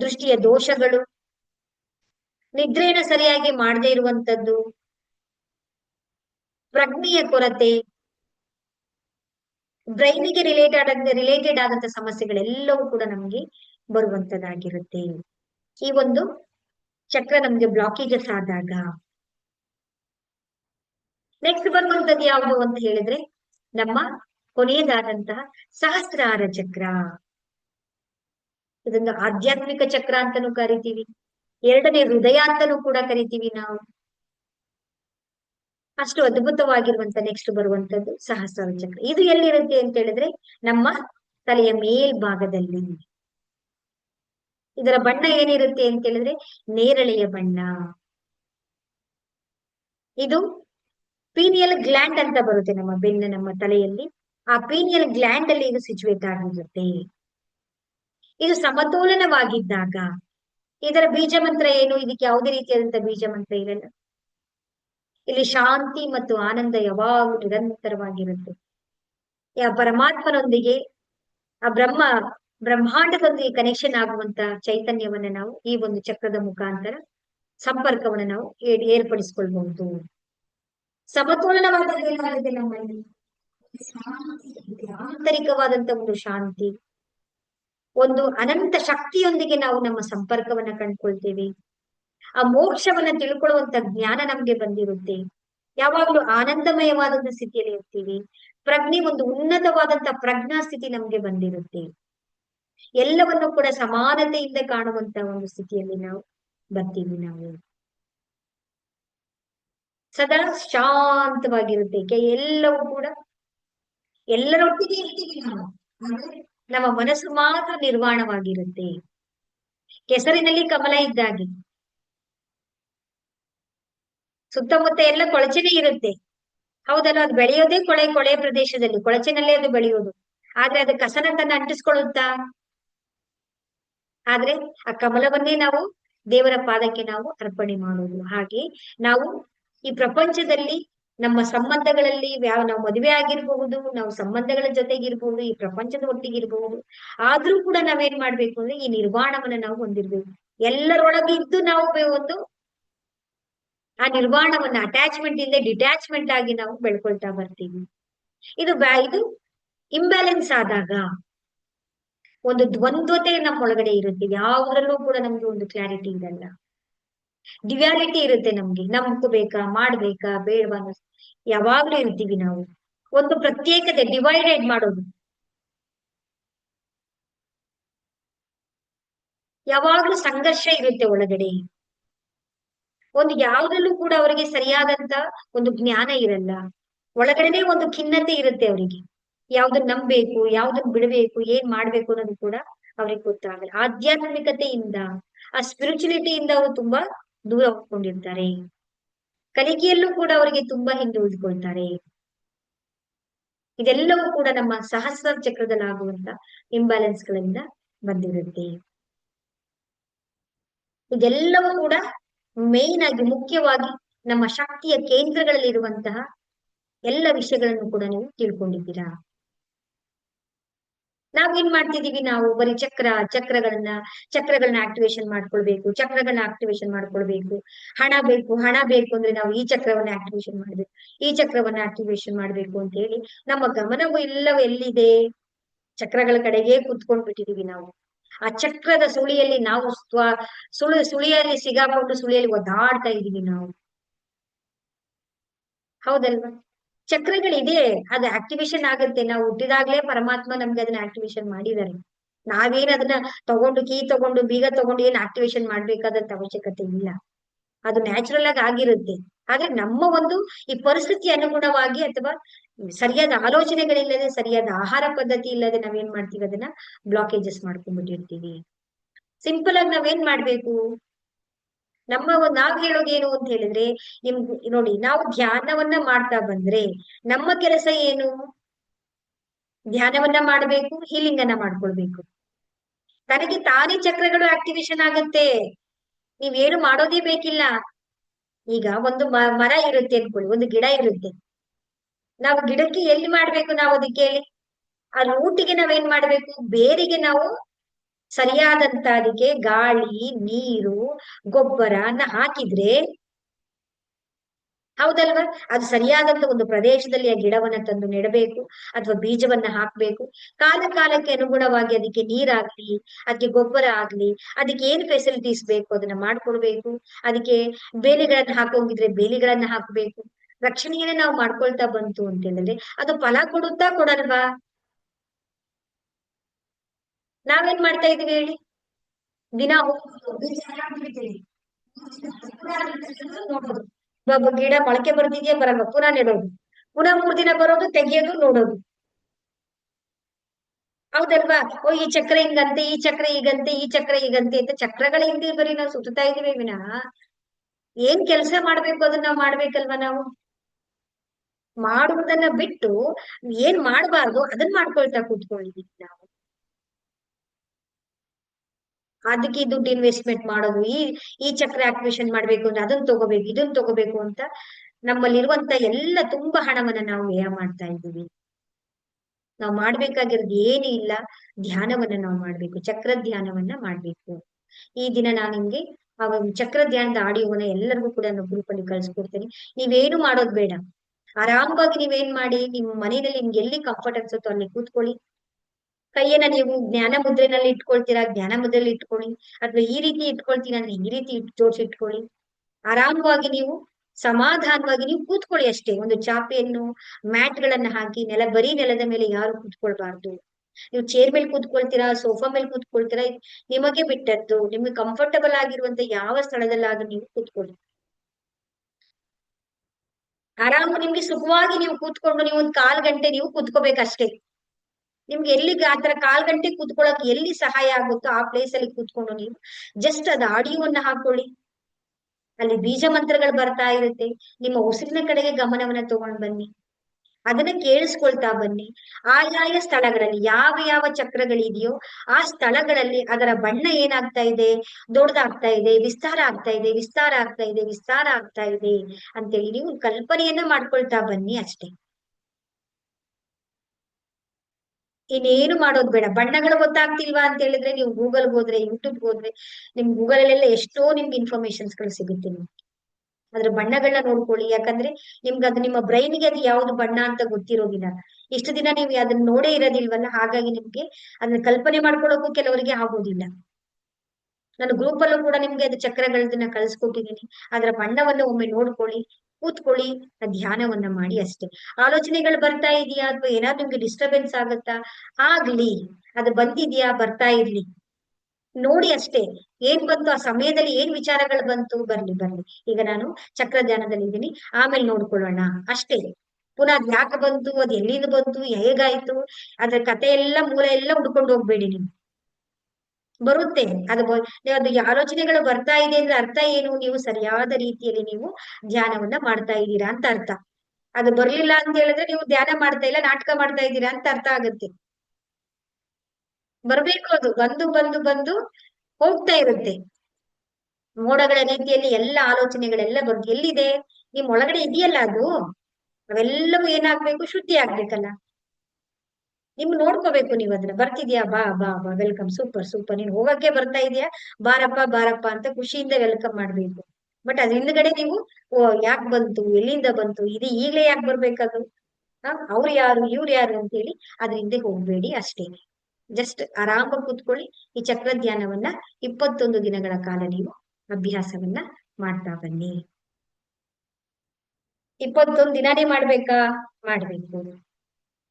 ದೃಷ್ಟಿಯ ದೋಷಗಳು ನಿದ್ರೆಯನ್ನ ಸರಿಯಾಗಿ ಮಾಡದೇ ಇರುವಂತದ್ದು, ಪ್ರಜ್ಞೆಯ ಕೊರತೆ ಬ್ರೈನಿಗೆ ರಿಲೇಟೆಡ್ ರಿಲೇಟೆಡ್ ಆದಂತ ಸಮಸ್ಯೆಗಳೆಲ್ಲವೂ ಕೂಡ ನಮ್ಗೆ ಬರುವಂತದ್ದಾಗಿರುತ್ತೆ. ಈ ಒಂದು ಚಕ್ರ ನಮ್ಗೆ ಬ್ಲಾಕೇಜಸ್ ಆದಾಗ. ನೆಕ್ಸ್ಟ್ ಬರುವಂತದ್ದು ಯಾವುದು ಅಂತ ಹೇಳಿದ್ರೆ, ನಮ್ಮ ಕೊನೆಯದಾದಂತಹ ಸಹಸ್ರಾರ ಚಕ್ರ. ಇದೊಂದು ಆಧ್ಯಾತ್ಮಿಕ ಚಕ್ರ ಅಂತಾನೂ ಕರಿತೀವಿ. ಎರಡನೇ ಹೃದಯ ಅಂತಾನೂ ಕೂಡ ಕರಿತೀವಿ ನಾವು. ಅಷ್ಟು ಅದ್ಭುತವಾಗಿರುವಂತ ನೆಕ್ಸ್ಟ್ ಬರುವಂತದ್ದು ಸಹಸ್ರಾರ ಚಕ್ರ. ಇದು ಎಲ್ಲಿರುತ್ತೆ ಅಂತ ಹೇಳಿದ್ರೆ ನಮ್ಮ ತಲೆಯ ಮೇಲ್ಭಾಗದಲ್ಲಿ. ಇದರ ಬಣ್ಣ ಏನಿರುತ್ತೆ ಅಂತ ಹೇಳಿದ್ರೆ ನೇರಳೆಯ ಬಣ್ಣ. ಇದು ಪೀನಿಯಲ್ ಗ್ಲ್ಯಾಂಡ್ ಅಂತ ಬರುತ್ತೆ ನಮ್ಮ ಬೆನ್ನ, ನಮ್ಮ ತಲೆಯಲ್ಲಿ. ಆ ಪೀನಿಯಲ್ ಗ್ಲ್ಯಾಂಡ್ ಅಲ್ಲಿ ಇದು ಸಿಚುವೇಟ್ ಆಗಿರುತ್ತೆ. ಇದು ಸಮತೋಲನವಾಗಿದ್ದಾಗ ಇದರ ಬೀಜ ಮಂತ್ರ ಏನು? ಇದಕ್ಕೆ ಯಾವುದೇ ರೀತಿಯಾದಂತ ಬೀಜ ಮಂತ್ರ ಇರಲ್ಲ. ಇಲ್ಲಿ ಶಾಂತಿ ಮತ್ತು ಆನಂದ ಯಾವಾಗಲೂ ನಿರಂತರವಾಗಿರುತ್ತೆ. ಯಾ ಪರಮಾತ್ಮನೊಂದಿಗೆ, ಆ ಬ್ರಹ್ಮ, ಬ್ರಹ್ಮಾಂಡದೊಂದಿಗೆ ಕನೆಕ್ಷನ್ ಆಗುವಂತ ಚೈತನ್ಯವನ್ನ ನಾವು ಈ ಒಂದು ಚಕ್ರದ ಮುಖಾಂತರ ಸಂಪರ್ಕವನ್ನು ನಾವು ಏರ್ಪಡಿಸಿಕೊಳ್ಬಹುದು. ಸಮತೋಲನವಾದಾಗ ಏನಾಗುತ್ತೆ ನಮ್ಮಲ್ಲಿ? ಆಂತರಿಕವಾದಂತ ಒಂದು ಶಾಂತಿ, ಒಂದು ಅನಂತ ಶಕ್ತಿಯೊಂದಿಗೆ ನಾವು ನಮ್ಮ ಸಂಪರ್ಕವನ್ನ ಕಂಡುಕೊಳ್ತೇವೆ. ಆ ಮೋಕ್ಷವನ್ನ ತಿಳ್ಕೊಳ್ಳುವಂತ ಜ್ಞಾನ ನಮ್ಗೆ ಬಂದಿರುತ್ತೆ. ಯಾವಾಗ್ಲೂ ಆನಂದಮಯವಾದಂತ ಸ್ಥಿತಿಯಲ್ಲಿ ಇರ್ತೀವಿ. ಪ್ರಜ್ಞೆ ಒಂದು ಉನ್ನತವಾದಂತ ಪ್ರಜ್ಞಾ ಸ್ಥಿತಿ ನಮ್ಗೆ ಬಂದಿರುತ್ತೆ. ಎಲ್ಲವನ್ನು ಕೂಡ ಸಮಾನತೆಯಿಂದ ಕಾಣುವಂತ ಒಂದು ಸ್ಥಿತಿಯಲ್ಲಿ ನಾವು ಬರ್ತೀವಿ ನಾವು. ಸದಾ ಶಾಂತವಾಗಿರುತ್ತೆ. ಎಲ್ಲವೂ ಕೂಡ ಎಲ್ಲರೊಟ್ಟಿಗೆ ಇರ್ತೀವಿ ನಾವು. ನಮ್ಮ ಮನಸ್ಸು ಮಾತ್ರ ನಿರ್ವಾಣವಾಗಿರುತ್ತೆ. ಕೆಸರಿನಲ್ಲಿ ಕಮಲ ಇದ್ದಾಗೆ. ಸುತ್ತಮುತ್ತ ಎಲ್ಲ ಕೊಳಚೆನೆ ಇರುತ್ತೆ. ಹೌದಲ್ಲ, ಅದು ಬೆಳೆಯೋದೇ ಕೊಳೆ ಕೊಳೆ ಪ್ರದೇಶದಲ್ಲಿ. ಕೊಳಚೆನಲ್ಲೇ ಅದು ಬೆಳೆಯೋದು. ಆದ್ರೆ ಅದು ಕಸನ ತನ್ನ ಅಂಟಿಸ್ಕೊಳ್ಳುತ್ತಾ? ಆದ್ರೆ ಆ ಕಮಲವನ್ನೇ ನಾವು ದೇವರ ಪಾದಕ್ಕೆ ನಾವು ಅರ್ಪಣೆ ಮಾಡೋದು. ಹಾಗೆ ನಾವು ಈ ಪ್ರಪಂಚದಲ್ಲಿ ನಮ್ಮ ಸಂಬಂಧಗಳಲ್ಲಿ ನಾವು ಮದುವೆ ಆಗಿರಬಹುದು, ನಾವು ಸಂಬಂಧಗಳ ಜೊತೆಗಿರ್ಬಹುದು, ಈ ಪ್ರಪಂಚದ ಒಟ್ಟಿಗಿರ್ಬಹುದು. ಆದ್ರೂ ಕೂಡ ನಾವೇನ್ ಮಾಡ್ಬೇಕು ಅಂದ್ರೆ ಈ ನಿರ್ವಾಣವನ್ನ ನಾವು ಹೊಂದಿರ್ಬೇಕು. ಎಲ್ಲರೊಳಗೆ ಇದ್ದು ನಾವು ಒಂದು ಆ ನಿರ್ವಾಣವನ್ನ ಅಟ್ಯಾಚ್ಮೆಂಟ್ ಇಂದ ಡಿಟ್ಯಾಚ್ಮೆಂಟ್ ಆಗಿ ನಾವು ಬೆಳ್ಕೊಳ್ತಾ ಬರ್ತೀವಿ. ಇದು ಇದು ಇಂಬ್ಯಾಲೆನ್ಸ್ ಆದಾಗ ಒಂದು ದ್ವಂದ್ವತೆ ನಮ್ಮೊಳಗಡೆ ಇರುತ್ತೆ. ಯಾವ್ದ್ರಲ್ಲೂ ಕೂಡ ನಮ್ಗೆ ಒಂದು ಕ್ಲಾರಿಟಿ ಇರಲ್ಲ. ಡಿವ್ಯಾಲಿಟಿ ಇರುತ್ತೆ ನಮ್ಗೆ. ನಂಬ್ಕೋಬೇಕಾ ಮಾಡ್ಬೇಕಾ, ಬೇಡವಾ ಅನ್ನೋ ಯಾವಾಗ್ಲೂ ಇರ್ತೀವಿ ನಾವು. ಒಂದು ಪ್ರತ್ಯೇಕತೆ ಡಿವೈಡೆಡ್ ಮಾಡೋದು. ಯಾವಾಗ್ಲೂ ಸಂಘರ್ಷ ಇರುತ್ತೆ ಒಳಗಡೆ. ಒಂದು ಯಾವ್ದ್ರಲ್ಲೂ ಕೂಡ ಅವರಿಗೆ ಸರಿಯಾದಂತ ಒಂದು ಜ್ಞಾನ ಇರಲ್ಲ. ಒಳಗಡೆನೆ ಒಂದು ಖಿನ್ನತೆ ಇರುತ್ತೆ ಅವರಿಗೆ. ಯಾವ್ದನ್ನ ನಂಬಬೇಕು ಯಾವ್ದನ್ನ ಬಿಡಬೇಕು, ಏನ್ ಮಾಡ್ಬೇಕು ಅನ್ನೋದು ಕೂಡ ಅವ್ರಿಗೆ ಗೊತ್ತಾಗಲ್ಲ. ಆಧ್ಯಾತ್ಮಿಕತೆಯಿಂದ, ಆ ಸ್ಪಿರಿಚುಲಿಟಿಯಿಂದ ಅವರು ತುಂಬಾ ದೂರ ಹೋಗ್ಕೊಂಡಿರ್ತಾರೆ. ಕಲಿಕೆಯಲ್ಲೂ ಕೂಡ ಅವರಿಗೆ ತುಂಬಾ ಹಿಂದೆ ಉಳಿದುಕೊಳ್ತಾರೆ. ಇದೆಲ್ಲವೂ ಕೂಡ ನಮ್ಮ ಸಹಸ್ರ ಚಕ್ರದಲ್ಲಿ ಆಗುವಂತ ಇಂಬ್ಯಾಲೆನ್ಸ್ ಗಳಿಂದ ಬಂದಿರುತ್ತೆ. ಇದೆಲ್ಲವೂ ಕೂಡ ಮೇನ್ ಆಗಿ ಮುಖ್ಯವಾಗಿ ನಮ್ಮ ಶಕ್ತಿಯ ಕೇಂದ್ರಗಳಲ್ಲಿರುವಂತಹ ಎಲ್ಲ ವಿಷಯಗಳನ್ನು ಕೂಡ ನೀವು ತಿಳ್ಕೊಂಡಿದ್ದೀರಾ. ನಾವೇನ್ ಮಾಡ್ತಿದೀವಿ ನಾವು? ಬರೀ ಚಕ್ರ, ಚಕ್ರಗಳನ್ನ ಚಕ್ರಗಳನ್ನ ಆಕ್ಟಿವೇಶನ್ ಮಾಡ್ಕೊಳ್ಬೇಕು ಚಕ್ರಗಳನ್ನ ಆಕ್ಟಿವೇಶನ್ ಮಾಡ್ಕೊಳ್ಬೇಕು. ಹಣ ಬೇಕು ಹಣ ಬೇಕು ಅಂದ್ರೆ ನಾವು ಈ ಚಕ್ರವನ್ನ ಆಕ್ಟಿವೇಶನ್ ಮಾಡ್ಬೇಕು, ಈ ಚಕ್ರವನ್ನ ಆಕ್ಟಿವೇಶನ್ ಮಾಡ್ಬೇಕು ಅಂತ ಹೇಳಿ ನಮ್ಮ ಗಮನವು ಎಲ್ಲವೂ ಎಲ್ಲಿದೆ? ಚಕ್ರಗಳ ಕಡೆಗೆ ಕುತ್ಕೊಂಡ್ ಬಿಟ್ಟಿದೀವಿ ನಾವು. ಆ ಚಕ್ರದ ಸುಳಿಯಲ್ಲಿ ನಾವು ಸ್ವ, ಸುಳಿ, ಸುಳಿಯಲ್ಲಿ ಸಿಗಾಕೊಂಡು ಸುಳಿಯಲ್ಲಿ ಒದ್ದಾಡ್ತಾ ಇದೀವಿ ನಾವು. ಹೌದಲ್ವಾ? ಚಕ್ರಗಳಿದೆ, ಅದು ಆಕ್ಟಿವೇಶನ್ ಆಗುತ್ತೆ. ನಾವು ಹುಟ್ಟಿದಾಗ್ಲೇ ಪರಮಾತ್ಮ ನಮ್ಗೆ ಅದನ್ನ ಆಕ್ಟಿವೇಶನ್ ಮಾಡಿದಾರೆ ನಾವೇನ್ ಅದನ್ನ ತಗೊಂಡು, ಕೀ ತಗೊಂಡು, ಬೀಗ ತಗೊಂಡು ಏನ್ ಆಕ್ಟಿವೇಶನ್ ಮಾಡ್ಬೇಕಾದಂತ ಅವಶ್ಯಕತೆ ಇಲ್ಲ. ಅದು ನ್ಯಾಚುರಲ್ ಆಗಿ ಆಗಿರುತ್ತೆ. ಆದ್ರೆ ನಮ್ಮ ಒಂದು ಈ ಪರಿಸ್ಥಿತಿ ಅನುಗುಣವಾಗಿ ಅಥವಾ ಸರಿಯಾದ ಆಲೋಚನೆಗಳಿಲ್ಲದೆ ಸರಿಯಾದ ಆಹಾರ ಪದ್ಧತಿ ಇಲ್ಲದೆ ನಾವೇನ್ ಮಾಡ್ತೀವಿ ಅದನ್ನ ಬ್ಲಾಕೇಜಸ್ ಮಾಡ್ಕೊಂಡ್ಬಿಟ್ಟಿರ್ತೀವಿ. ಸಿಂಪಲ್ ಆಗಿ ನಾವೇನ್ ಮಾಡ್ಬೇಕು? ನಮ್ಮ ಒಂದು ನಾವ್ ಹೇಳೋದೇನು ಅಂತ ಹೇಳಿದ್ರೆ, ನಿಮ್ ನೋಡಿ ನಾವು ಧ್ಯಾನವನ್ನ ಮಾಡ್ತಾ ಬಂದ್ರೆ ನಮ್ಮ ಕೆಲಸ ಏನು? ಧ್ಯಾನವನ್ನ ಮಾಡ್ಬೇಕು ಅನ್ನ ಮಾಡ್ಕೊಳ್ಬೇಕು. ತನಗೆ ತಾನೇ ಚಕ್ರಗಳು ಆಕ್ಟಿವೇಶನ್ ಆಗುತ್ತೆ. ನೀವೇನು ಮಾಡೋದೇ ಬೇಕಿಲ್ಲ. ಈಗ ಒಂದು ಮರ ಇರುತ್ತೆ ಅನ್ಕೊಳ್ಳಿ, ಒಂದು ಗಿಡ ಇರುತ್ತೆ. ನಾವು ಗಿಡಕ್ಕೆ ಎಲ್ಲಿ ಮಾಡ್ಬೇಕು ನಾವು ಅದಕ್ಕೆ ಹೇಳಿ? ಆ ರೂಟಿಗೆ ನಾವೇನ್ ಮಾಡ್ಬೇಕು? ಬೇರಿಗೆ ನಾವು ಸರಿಯಾದಂತ ಅದಕ್ಕೆ ಗಾಳಿ, ನೀರು ಗೊಬ್ಬರನ ಹಾಕಿದ್ರೆ ಹೌದಲ್ವಾ? ಅದು ಸರಿಯಾದಂತ ಒಂದು ಪ್ರದೇಶದಲ್ಲಿ ಆ ಗಿಡವನ್ನ ತಂದು ನೆಡಬೇಕು ಅಥವಾ ಬೀಜವನ್ನ ಹಾಕ್ಬೇಕು. ಕಾಲ ಕಾಲಕ್ಕೆ ಅನುಗುಣವಾಗಿ ಅದಕ್ಕೆ ನೀರಾಗ್ಲಿ ಅದಕ್ಕೆ ಗೊಬ್ಬರ ಆಗ್ಲಿ, ಅದಕ್ಕೆ ಏನ್ ಫೆಸಿಲಿಟೀಸ್ ಬೇಕು ಅದನ್ನ ಮಾಡ್ಕೊಡ್ಬೇಕು ಅದಕ್ಕೆ ಬೇಲಿಗಳನ್ನ ಹಾಕೋಂಗಿದ್ರೆ ಬೇಲಿಗಳನ್ನ ಹಾಕ್ಬೇಕು. ರಕ್ಷಣೆಯನ್ನ ನಾವು ಮಾಡ್ಕೊಳ್ತಾ ಬಂತು ಅಂತ ಹೇಳಿದ್ರೆ ಅದು ಫಲ ಕೊಡುತ್ತಾ ಕೊಡಲ್ವಾ? ನಾವೇನ್ ಮಾಡ್ತಾ ಇದೀವಿ ಹೇಳಿ? ದಿನ. ನೋಡೋದು. ಗಿಡ ಮೊಳಕೆ ಬರ್ತಿದ್ಯಾ ಬರಲ್ಲ ಪುನಃ ನೆಡೋದು. ಪುನಃ ಮೂರ್ ದಿನ ಬರೋದು, ತೆಗಿಯೋದು, ನೋಡೋದು. ಹೌದಲ್ವಾ? ಓ, ಈ ಚಕ್ರ ಹಿಂಗಂತೆ, ಈ ಚಕ್ರ ಹೀಗಂತೆ, ಈ ಚಕ್ರ ಹೀಗಂತೆ ಅಂತ ಚಕ್ರಗಳ ಹಿಂದೆ ಬರೀ ನಾವು ಸುತ್ತಾ ಇದೀವಿ ವಿನ. ಏನ್ ಕೆಲಸ ಮಾಡ್ಬೇಕು ಅದನ್ನ ನಾವು ಮಾಡ್ಬೇಕಲ್ವಾ ನಾವು? ಮಾಡುವುದನ್ನ ಬಿಟ್ಟು ಏನ್ ಮಾಡಬಾರ್ದು ಅದನ್ನ ಮಾಡ್ಕೊಳ್ತಾ ಕೂತ್ಕೊಂಡಿದ್ದೀವಿ ನಾವು ಅದಕ್ಕೆ ದುಡ್ಡು ಇನ್ವೆಸ್ಟ್ಮೆಂಟ್ ಮಾಡೋದು, ಈ ಈ ಚಕ್ರ ಆಕ್ಟಿವೇಶನ್ ಮಾಡ್ಬೇಕು ಅಂದ್ರೆ ಅದನ್ನ ತಗೋಬೇಕು ಇದನ್ನ ತಗೋಬೇಕು ಅಂತ ನಮ್ಮಲ್ಲಿರುವಂತ ಎಲ್ಲ ತುಂಬಾ ಹಣವನ್ನ ನಾವು ವ್ಯಯ ಮಾಡ್ತಾ ಇದ್ದೀವಿ. ನಾವು ಮಾಡ್ಬೇಕಾಗಿರೋದು ಏನು ಇಲ್ಲ, ಧ್ಯಾನವನ್ನ ನಾವು ಮಾಡ್ಬೇಕು, ಚಕ್ರ ಧ್ಯಾನವನ್ನ ಮಾಡ್ಬೇಕು. ಈ ದಿನ ನಾನು ನಿಮ್ಗೆ ಆ ಚಕ್ರ ಧ್ಯಾನದ ಆಡಿಯೋವನ್ನ ಎಲ್ಲರಿಗೂ ಕೂಡ ನಾನು ಗ್ರೂಪ್ ಅಲ್ಲಿ ಕಳ್ಸಿಕೊಡ್ತೇನೆ. ನೀವೇನು ಮಾಡೋದ್ ಬೇಡ. ಆರಾಮವಾಗಿ ನೀವೇನ್ ಮಾಡಿ ನಿಮ್ ಮನೆಯಲ್ಲಿ ನಿಮ್ಗೆ ಎಲ್ಲಿ ಕಂಫರ್ಟ್ ಅನ್ಸುತ್ತೋ ಅಲ್ಲಿ ಕೂತ್ಕೊಳ್ಳಿ. ಕೈಯನ್ನ ನೀವು ಜ್ಞಾನ ಮುದ್ರೆನಲ್ಲಿ ಇಟ್ಕೊಳ್ತೀರಾ? ಜ್ಞಾನ ಮುದ್ರೆಯಲ್ಲಿ ಇಟ್ಕೊಳ್ಳಿ. ಅಥವಾ ಈ ರೀತಿ ಇಟ್ಕೊಳ್ತೀನಿ ಅಂದ್ರೆ ಈ ರೀತಿ ಜೋಡಿಸಿ ಇಟ್ಕೊಳ್ಳಿ ಆರಾಮವಾಗಿ ನೀವು ಸಮಾಧಾನವಾಗಿ ನೀವು ಕೂತ್ಕೊಳ್ಳಿ ಅಷ್ಟೇ. ಒಂದು ಚಾಪೆಯನ್ನು ಮ್ಯಾಟ್ ಗಳನ್ನ ಹಾಕಿ, ನೆಲ, ಬರೀ ನೆಲದ ಮೇಲೆ ಯಾರು ಕೂತ್ಕೊಳ್ಬಾರ್ದು. ನೀವು ಚೇರ್ ಮೇಲೆ ಕೂತ್ಕೊಳ್ತೀರಾ? ಸೋಫಾ ಮೇಲೆ ಕೂತ್ಕೊಳ್ತೀರಾ? ನಿಮಗೆ ಬಿಟ್ಟದ್ದು, ನಿಮಗೆ ಕಂಫರ್ಟಬಲ್ ಆಗಿರುವಂತ ಯಾವ ಸ್ಥಳದಲ್ಲಾದ್ರೂ ನೀವು ಕೂತ್ಕೊಳ್ಳಿ. ಆರಾಮ ನಿಮ್ಗೆ ಸುಖವಾಗಿ ನೀವು ಕೂತ್ಕೊಂಡು, ನೀವು ಒಂದ್ ಕಾಲ್ ಗಂಟೆ ನೀವು ಕೂತ್ಕೋಬೇಕಷ್ಟೇ. ನಿಮ್ಗೆ ಎಲ್ಲಿಗೆ ಆತರ ಕಾಲ್ ಗಂಟೆ ಕೂತ್ಕೊಳ್ಳೋಕೆ ಎಲ್ಲಿ ಸಹಾಯ ಆಗುತ್ತೋ ಆ ಪ್ಲೇಸ್ ಅಲ್ಲಿ ಕೂತ್ಕೊಂಡು ನೀವು ಜಸ್ಟ್ ಅದ ಆಡಿಯೋವನ್ನ ಹಾಕೊಳ್ಳಿ. ಅಲ್ಲಿ ಬೀಜ ಮಂತ್ರಗಳು ಬರ್ತಾ ಇರುತ್ತೆ. ನಿಮ್ಮ ಉಸಿರಿನ ಕಡೆಗೆ ಗಮನವನ್ನ ತಗೊಂಡ್ ಬನ್ನಿ. ಅದನ್ನ ಕೇಳಿಸ್ಕೊಳ್ತಾ ಬನ್ನಿ. ಆಯಾಯ ಸ್ಥಳಗಳಲ್ಲಿ ಯಾವ ಯಾವ ಚಕ್ರಗಳಿದೆಯೋ ಆ ಸ್ಥಳಗಳಲ್ಲಿ ಅದರ ಬಣ್ಣ ಏನಾಗ್ತಾ ಇದೆ? ದೊಡ್ಡದಾಗ್ತಾ ಇದೆ, ವಿಸ್ತಾರ ಆಗ್ತಾ ಇದೆ, ವಿಸ್ತಾರ ಆಗ್ತಾ ಇದೆ, ವಿಸ್ತಾರ ಆಗ್ತಾ ಇದೆ ಅಂತೇಳಿ ನೀವು ಕಲ್ಪನೆಯನ್ನ ಮಾಡ್ಕೊಳ್ತಾ ಬನ್ನಿ ಅಷ್ಟೇ. ಇನ್ನೇನು ಮಾಡೋದು ಬೇಡ. ಬಣ್ಣಗಳು ಗೊತ್ತಾಗ್ತಿಲ್ವಾ ಅಂತ ಹೇಳಿದ್ರೆ ನೀವು ಗೂಗಲ್ ಹೋದ್ರೆ ಯೂಟ್ಯೂಬ್ ಹೋದ್ರೆ, ನಿಮ್ ಗೂಗಲ್ ಅಲ್ಲೆಲ್ಲ ಎಷ್ಟೋ ನಿಮ್ಗೆ ಇನ್ಫಾರ್ಮೇಶನ್ಸ್ಗಳು ಸಿಗುತ್ತೆ ನಿಮ್ಗೆ ಅದ್ರ ಬಣ್ಣಗಳನ್ನ ನೋಡ್ಕೊಳ್ಳಿ. ಯಾಕಂದ್ರೆ ನಿಮ್ಗೆ ಅದು ನಿಮ್ಮ ಬ್ರೈನ್ಗೆ ಅದು ಯಾವ್ದು ಬಣ್ಣ ಅಂತ ಗೊತ್ತಿರೋದಿಲ್ಲ. ಇಷ್ಟು ದಿನ ನೀವು ಅದನ್ನ ನೋಡೇ ಇರೋದಿಲ್ವಲ್ಲ? ಹಾಗಾಗಿ ನಿಮ್ಗೆ ಅದನ್ನ ಕಲ್ಪನೆ ಮಾಡ್ಕೊಳ್ಳೋಕು ಕೆಲವರಿಗೆ ಆಗೋದಿಲ್ಲ. ನಾನು ಗ್ರೂಪ್ ಅಲ್ಲೂ ಕೂಡ ನಿಮ್ಗೆ ಅದು ಚಕ್ರಗಳನ್ನ ಕಳ್ಸಿಕೊಟ್ಟಿದ್ದೀನಿ ಅದರ ಬಣ್ಣವನ್ನು ಒಮ್ಮೆ ನೋಡ್ಕೊಳ್ಳಿ. ಕೂತ್ಕೊಳ್ಳಿ ಧ್ಯಾನವನ್ನ ಮಾಡಿ ಅಷ್ಟೇ. ಆಲೋಚನೆಗಳು ಬರ್ತಾ ಇದೆಯಾ? ಅಥವಾ ಏನಾದ್ರು ನಿಮ್ಗೆ ಡಿಸ್ಟರ್ಬೆನ್ಸ್ ಆಗುತ್ತಾ? ಆಗ್ಲಿ, ಅದು ಬಂದಿದ್ಯಾ? ಬರ್ತಾ ಇರ್ಲಿ. ನೋಡಿ ಅಷ್ಟೇ, ಏನ್ ಬಂತು? ಆ ಸಮಯದಲ್ಲಿ ಏನ್ ವಿಚಾರಗಳು ಬಂತು? ಬರ್ಲಿ ಬರ್ಲಿ. ಈಗ ನಾನು ಚಕ್ರ ಧ್ಯಾನದಲ್ಲಿ ಇದ್ದೀನಿ. ಆಮೇಲೆ ನೋಡ್ಕೊಳ್ಳೋಣ. ಅಷ್ಟೇ. ಪುನಃ ಅದ್ ಯಾಕೆ ಬಂತು? ಅದ್ ಎಲ್ಲಿಂದ ಬಂತು? ಹೇಗಾಯ್ತು? ಅದ್ರ ಕಥೆ ಎಲ್ಲ ಮೂಲ ಎಲ್ಲ ಹುಡ್ಕೊಂಡು ಹೋಗ್ಬೇಡಿ ನೀವು. ಬರುತ್ತೆ. ಅದು ಅದು ಆಲೋಚನೆಗಳು ಬರ್ತಾ ಇದೆ ಅಂದ್ರೆ ಅರ್ಥ ಏನು? ನೀವು ಸರಿಯಾದ ರೀತಿಯಲ್ಲಿ ನೀವು ಧ್ಯಾನವನ್ನ ಮಾಡ್ತಾ ಇದ್ದೀರಾ ಅಂತ ಅರ್ಥ. ಅದು ಬರ್ಲಿಲ್ಲ ಅಂತ ಹೇಳಿದ್ರೆ ನೀವು ಧ್ಯಾನ ಮಾಡ್ತಾ ಇಲ್ಲ, ನಾಟಕ ಮಾಡ್ತಾ ಇದ್ದೀರಾ ಅಂತ ಅರ್ಥ ಆಗುತ್ತೆ. ಬರ್ಬೇಕು ಅದು. ಬಂದು ಬಂದು ಬಂದು ಹೋಗ್ತಾ ಇರುತ್ತೆ. ಮೋಡಗಳ ರೀತಿಯಲ್ಲಿ ಎಲ್ಲ ಆಲೋಚನೆಗಳೆಲ್ಲ ಬಗ್ಗೆ ಎಲ್ಲಿದೆ? ನಿಮ್ ಒಳಗಡೆ ಇದೆಯಲ್ಲ ಅದು? ಅವೆಲ್ಲವೂ ಏನಾಗ್ಬೇಕು? ಶುದ್ಧಿ ಆಗ್ಬೇಕಲ್ಲ ನಿಮ್ ನೋಡ್ಕೋಬೇಕು ನೀವ್ ಅದನ್ನ. ಬರ್ತಿದ್ಯಾ? ಬಾ ಬಾ ಬಾ ವೆಲ್ಕಮ್ ಸೂಪರ್ ಸೂಪರ್ ನೀನ್ ಹೋಗಕ್ಕೆ ಬರ್ತಾ ಇದೀಯಾ? ಬಾರಪ್ಪ ಬಾರಪ್ಪ ಅಂತ ಖುಷಿಯಿಂದ ವೆಲ್ಕಮ್ ಮಾಡ್ಬೇಕು. ಬಟ್ ಅದ್ರ ಹಿಂದ್ಗಡೆ ನೀವು, ಓ, ಯಾಕ್ ಬಂತು? ಎಲ್ಲಿಂದ ಬಂತು? ಇದು ಈಗಲೇ ಯಾಕೆ ಬರ್ಬೇಕದು? ಅವ್ರು ಯಾರು? ಇವ್ರು ಯಾರು ಅಂತ ಹೇಳಿ ಅದ್ರ ಹಿಂದೆ ಹೋಗ್ಬೇಡಿ ಅಷ್ಟೇ. ಜಸ್ಟ್ ಆರಾಮಾಗಿ ಕೂತ್ಕೊಳ್ಳಿ. ಈ ಚಕ್ರ ಧ್ಯಾನವನ್ನ ಇಪ್ಪತ್ತೊಂದು ದಿನಗಳ ಕಾಲ ನೀವು ಅಭ್ಯಾಸವನ್ನ ಮಾಡ್ತಾ ಬನ್ನಿ. ಇಪ್ಪತ್ತೊಂದು ದಿನಾನೇ ಮಾಡ್ಬೇಕಾ? ಮಾಡ್ಬೇಕು.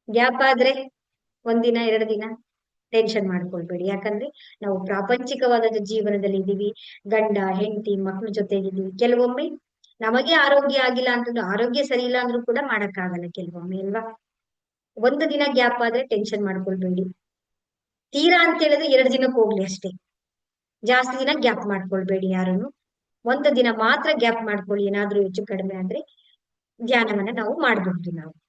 ಗ್ಯಾಪ್ ಆದ್ರೆ? ಒಂದಿನ, ಎರಡು ದಿನ ಟೆನ್ಷನ್ ಮಾಡ್ಕೊಳ್ಬೇಡಿ. ಯಾಕಂದ್ರೆ ನಾವು ಪ್ರಾಪಂಚಿಕವಾದ ಜೀವನದಲ್ಲಿ ಇದ್ದೀವಿ. ಗಂಡ, ಹೆಂಡತಿ, ಮಕ್ಳ ಜೊತೆಗಿದ್ದೀವಿ. ಕೆಲವೊಮ್ಮೆ ನಮಗೆ ಆರೋಗ್ಯ ಆಗಿಲ್ಲ ಅಂತಂದ್ರೆ ಆರೋಗ್ಯ ಸರಿ ಇಲ್ಲ ಅಂದ್ರೂ ಕೂಡ ಮಾಡಕ್ಕಾಗಲ್ಲ ಕೆಲವೊಮ್ಮೆ, ಅಲ್ವಾ? ಒಂದು ದಿನ ಗ್ಯಾಪ್ ಆದ್ರೆ ಟೆನ್ಷನ್ ಮಾಡ್ಕೊಳ್ಬೇಡಿ. ತೀರಾ ಅಂತ ಹೇಳಿದ್ರೆ ಎರಡು ದಿನಕ್ಕೆ ಹೋಗ್ಲಿ ಅಷ್ಟೇ. ಜಾಸ್ತಿ ದಿನ ಗ್ಯಾಪ್ ಮಾಡ್ಕೊಳ್ಬೇಡಿ ಯಾರನ್ನು. ಒಂದು ದಿನ ಮಾತ್ರ ಗ್ಯಾಪ್ ಮಾಡ್ಕೊಳ್ಳಿ. ಏನಾದ್ರೂ ಹೆಚ್ಚು ಕಡಿಮೆ ಆದ್ರೆ ಧ್ಯಾನವನ್ನ ನಾವು ಮಾಡಬಹುದು ನಾವು.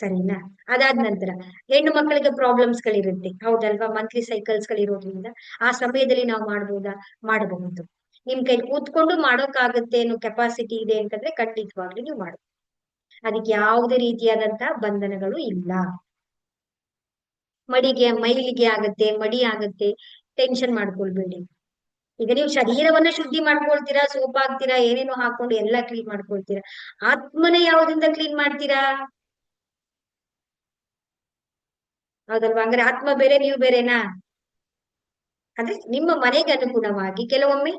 ಸರಿನಾ? ಅದಾದ ನಂತರ ಹೆಣ್ಣು ಮಕ್ಕಳಿಗೆ ಪ್ರಾಬ್ಲಮ್ಸ್ ಗಳಿರುತ್ತೆ. ಹೌದಲ್ವಾ? ಮಂತ್ಲಿ ಸೈಕಲ್ಸ್ ಗಳಿರೋದ್ರಿಂದ ಆ ಸಮಯದಲ್ಲಿ ನಾವು ಮಾಡ್ಬೋದಾ? ಮಾಡಬಹುದು. ನಿಮ್ ಕೈ ಕೂತ್ಕೊಂಡು ಮಾಡೋಕ್ಕಾಗುತ್ತೆ ಅನ್ನೋ ಕೆಪಾಸಿಟಿ ಇದೆ ಅಂತಂದ್ರೆ ಖಂಡಿತವಾಗ್ಲೂ ನೀವು ಮಾಡ್ಬೋದು. ಅದಕ್ಕೆ ಯಾವುದೇ ರೀತಿಯಾದಂತಹ ಬಂಧನಗಳು ಇಲ್ಲ. ಮಡಿಗೆ, ಮೈಲಿಗೆ ಆಗತ್ತೆ, ಮಡಿ ಆಗತ್ತೆ ಟೆನ್ಷನ್ ಮಾಡ್ಕೊಳ್ಬೇಡಿ. ಈಗ ನೀವು ಶರೀರವನ್ನ ಶುದ್ಧಿ ಮಾಡ್ಕೊಳ್ತೀರಾ ಸೋಪ್ ಹಾಕ್ತೀರಾ ಏನೇನೋ ಹಾಕೊಂಡು ಎಲ್ಲಾ ಕ್ಲೀನ್ ಮಾಡ್ಕೊಳ್ತೀರಾ, ಆತ್ಮನ ಯಾವ್ದ್ರಿಂದ ಕ್ಲೀನ್ ಮಾಡ್ತೀರಾ? ಹೌದಲ್ವಾ? ಅಂದ್ರೆ ಆತ್ಮ ಬೇರೆ ನೀವು ಬೇರೆನಾ? ಅಂದ್ರೆ ನಿಮ್ಮ ಮನೆಗೆ ಅನುಗುಣವಾಗಿ ಕೆಲವೊಮ್ಮೆ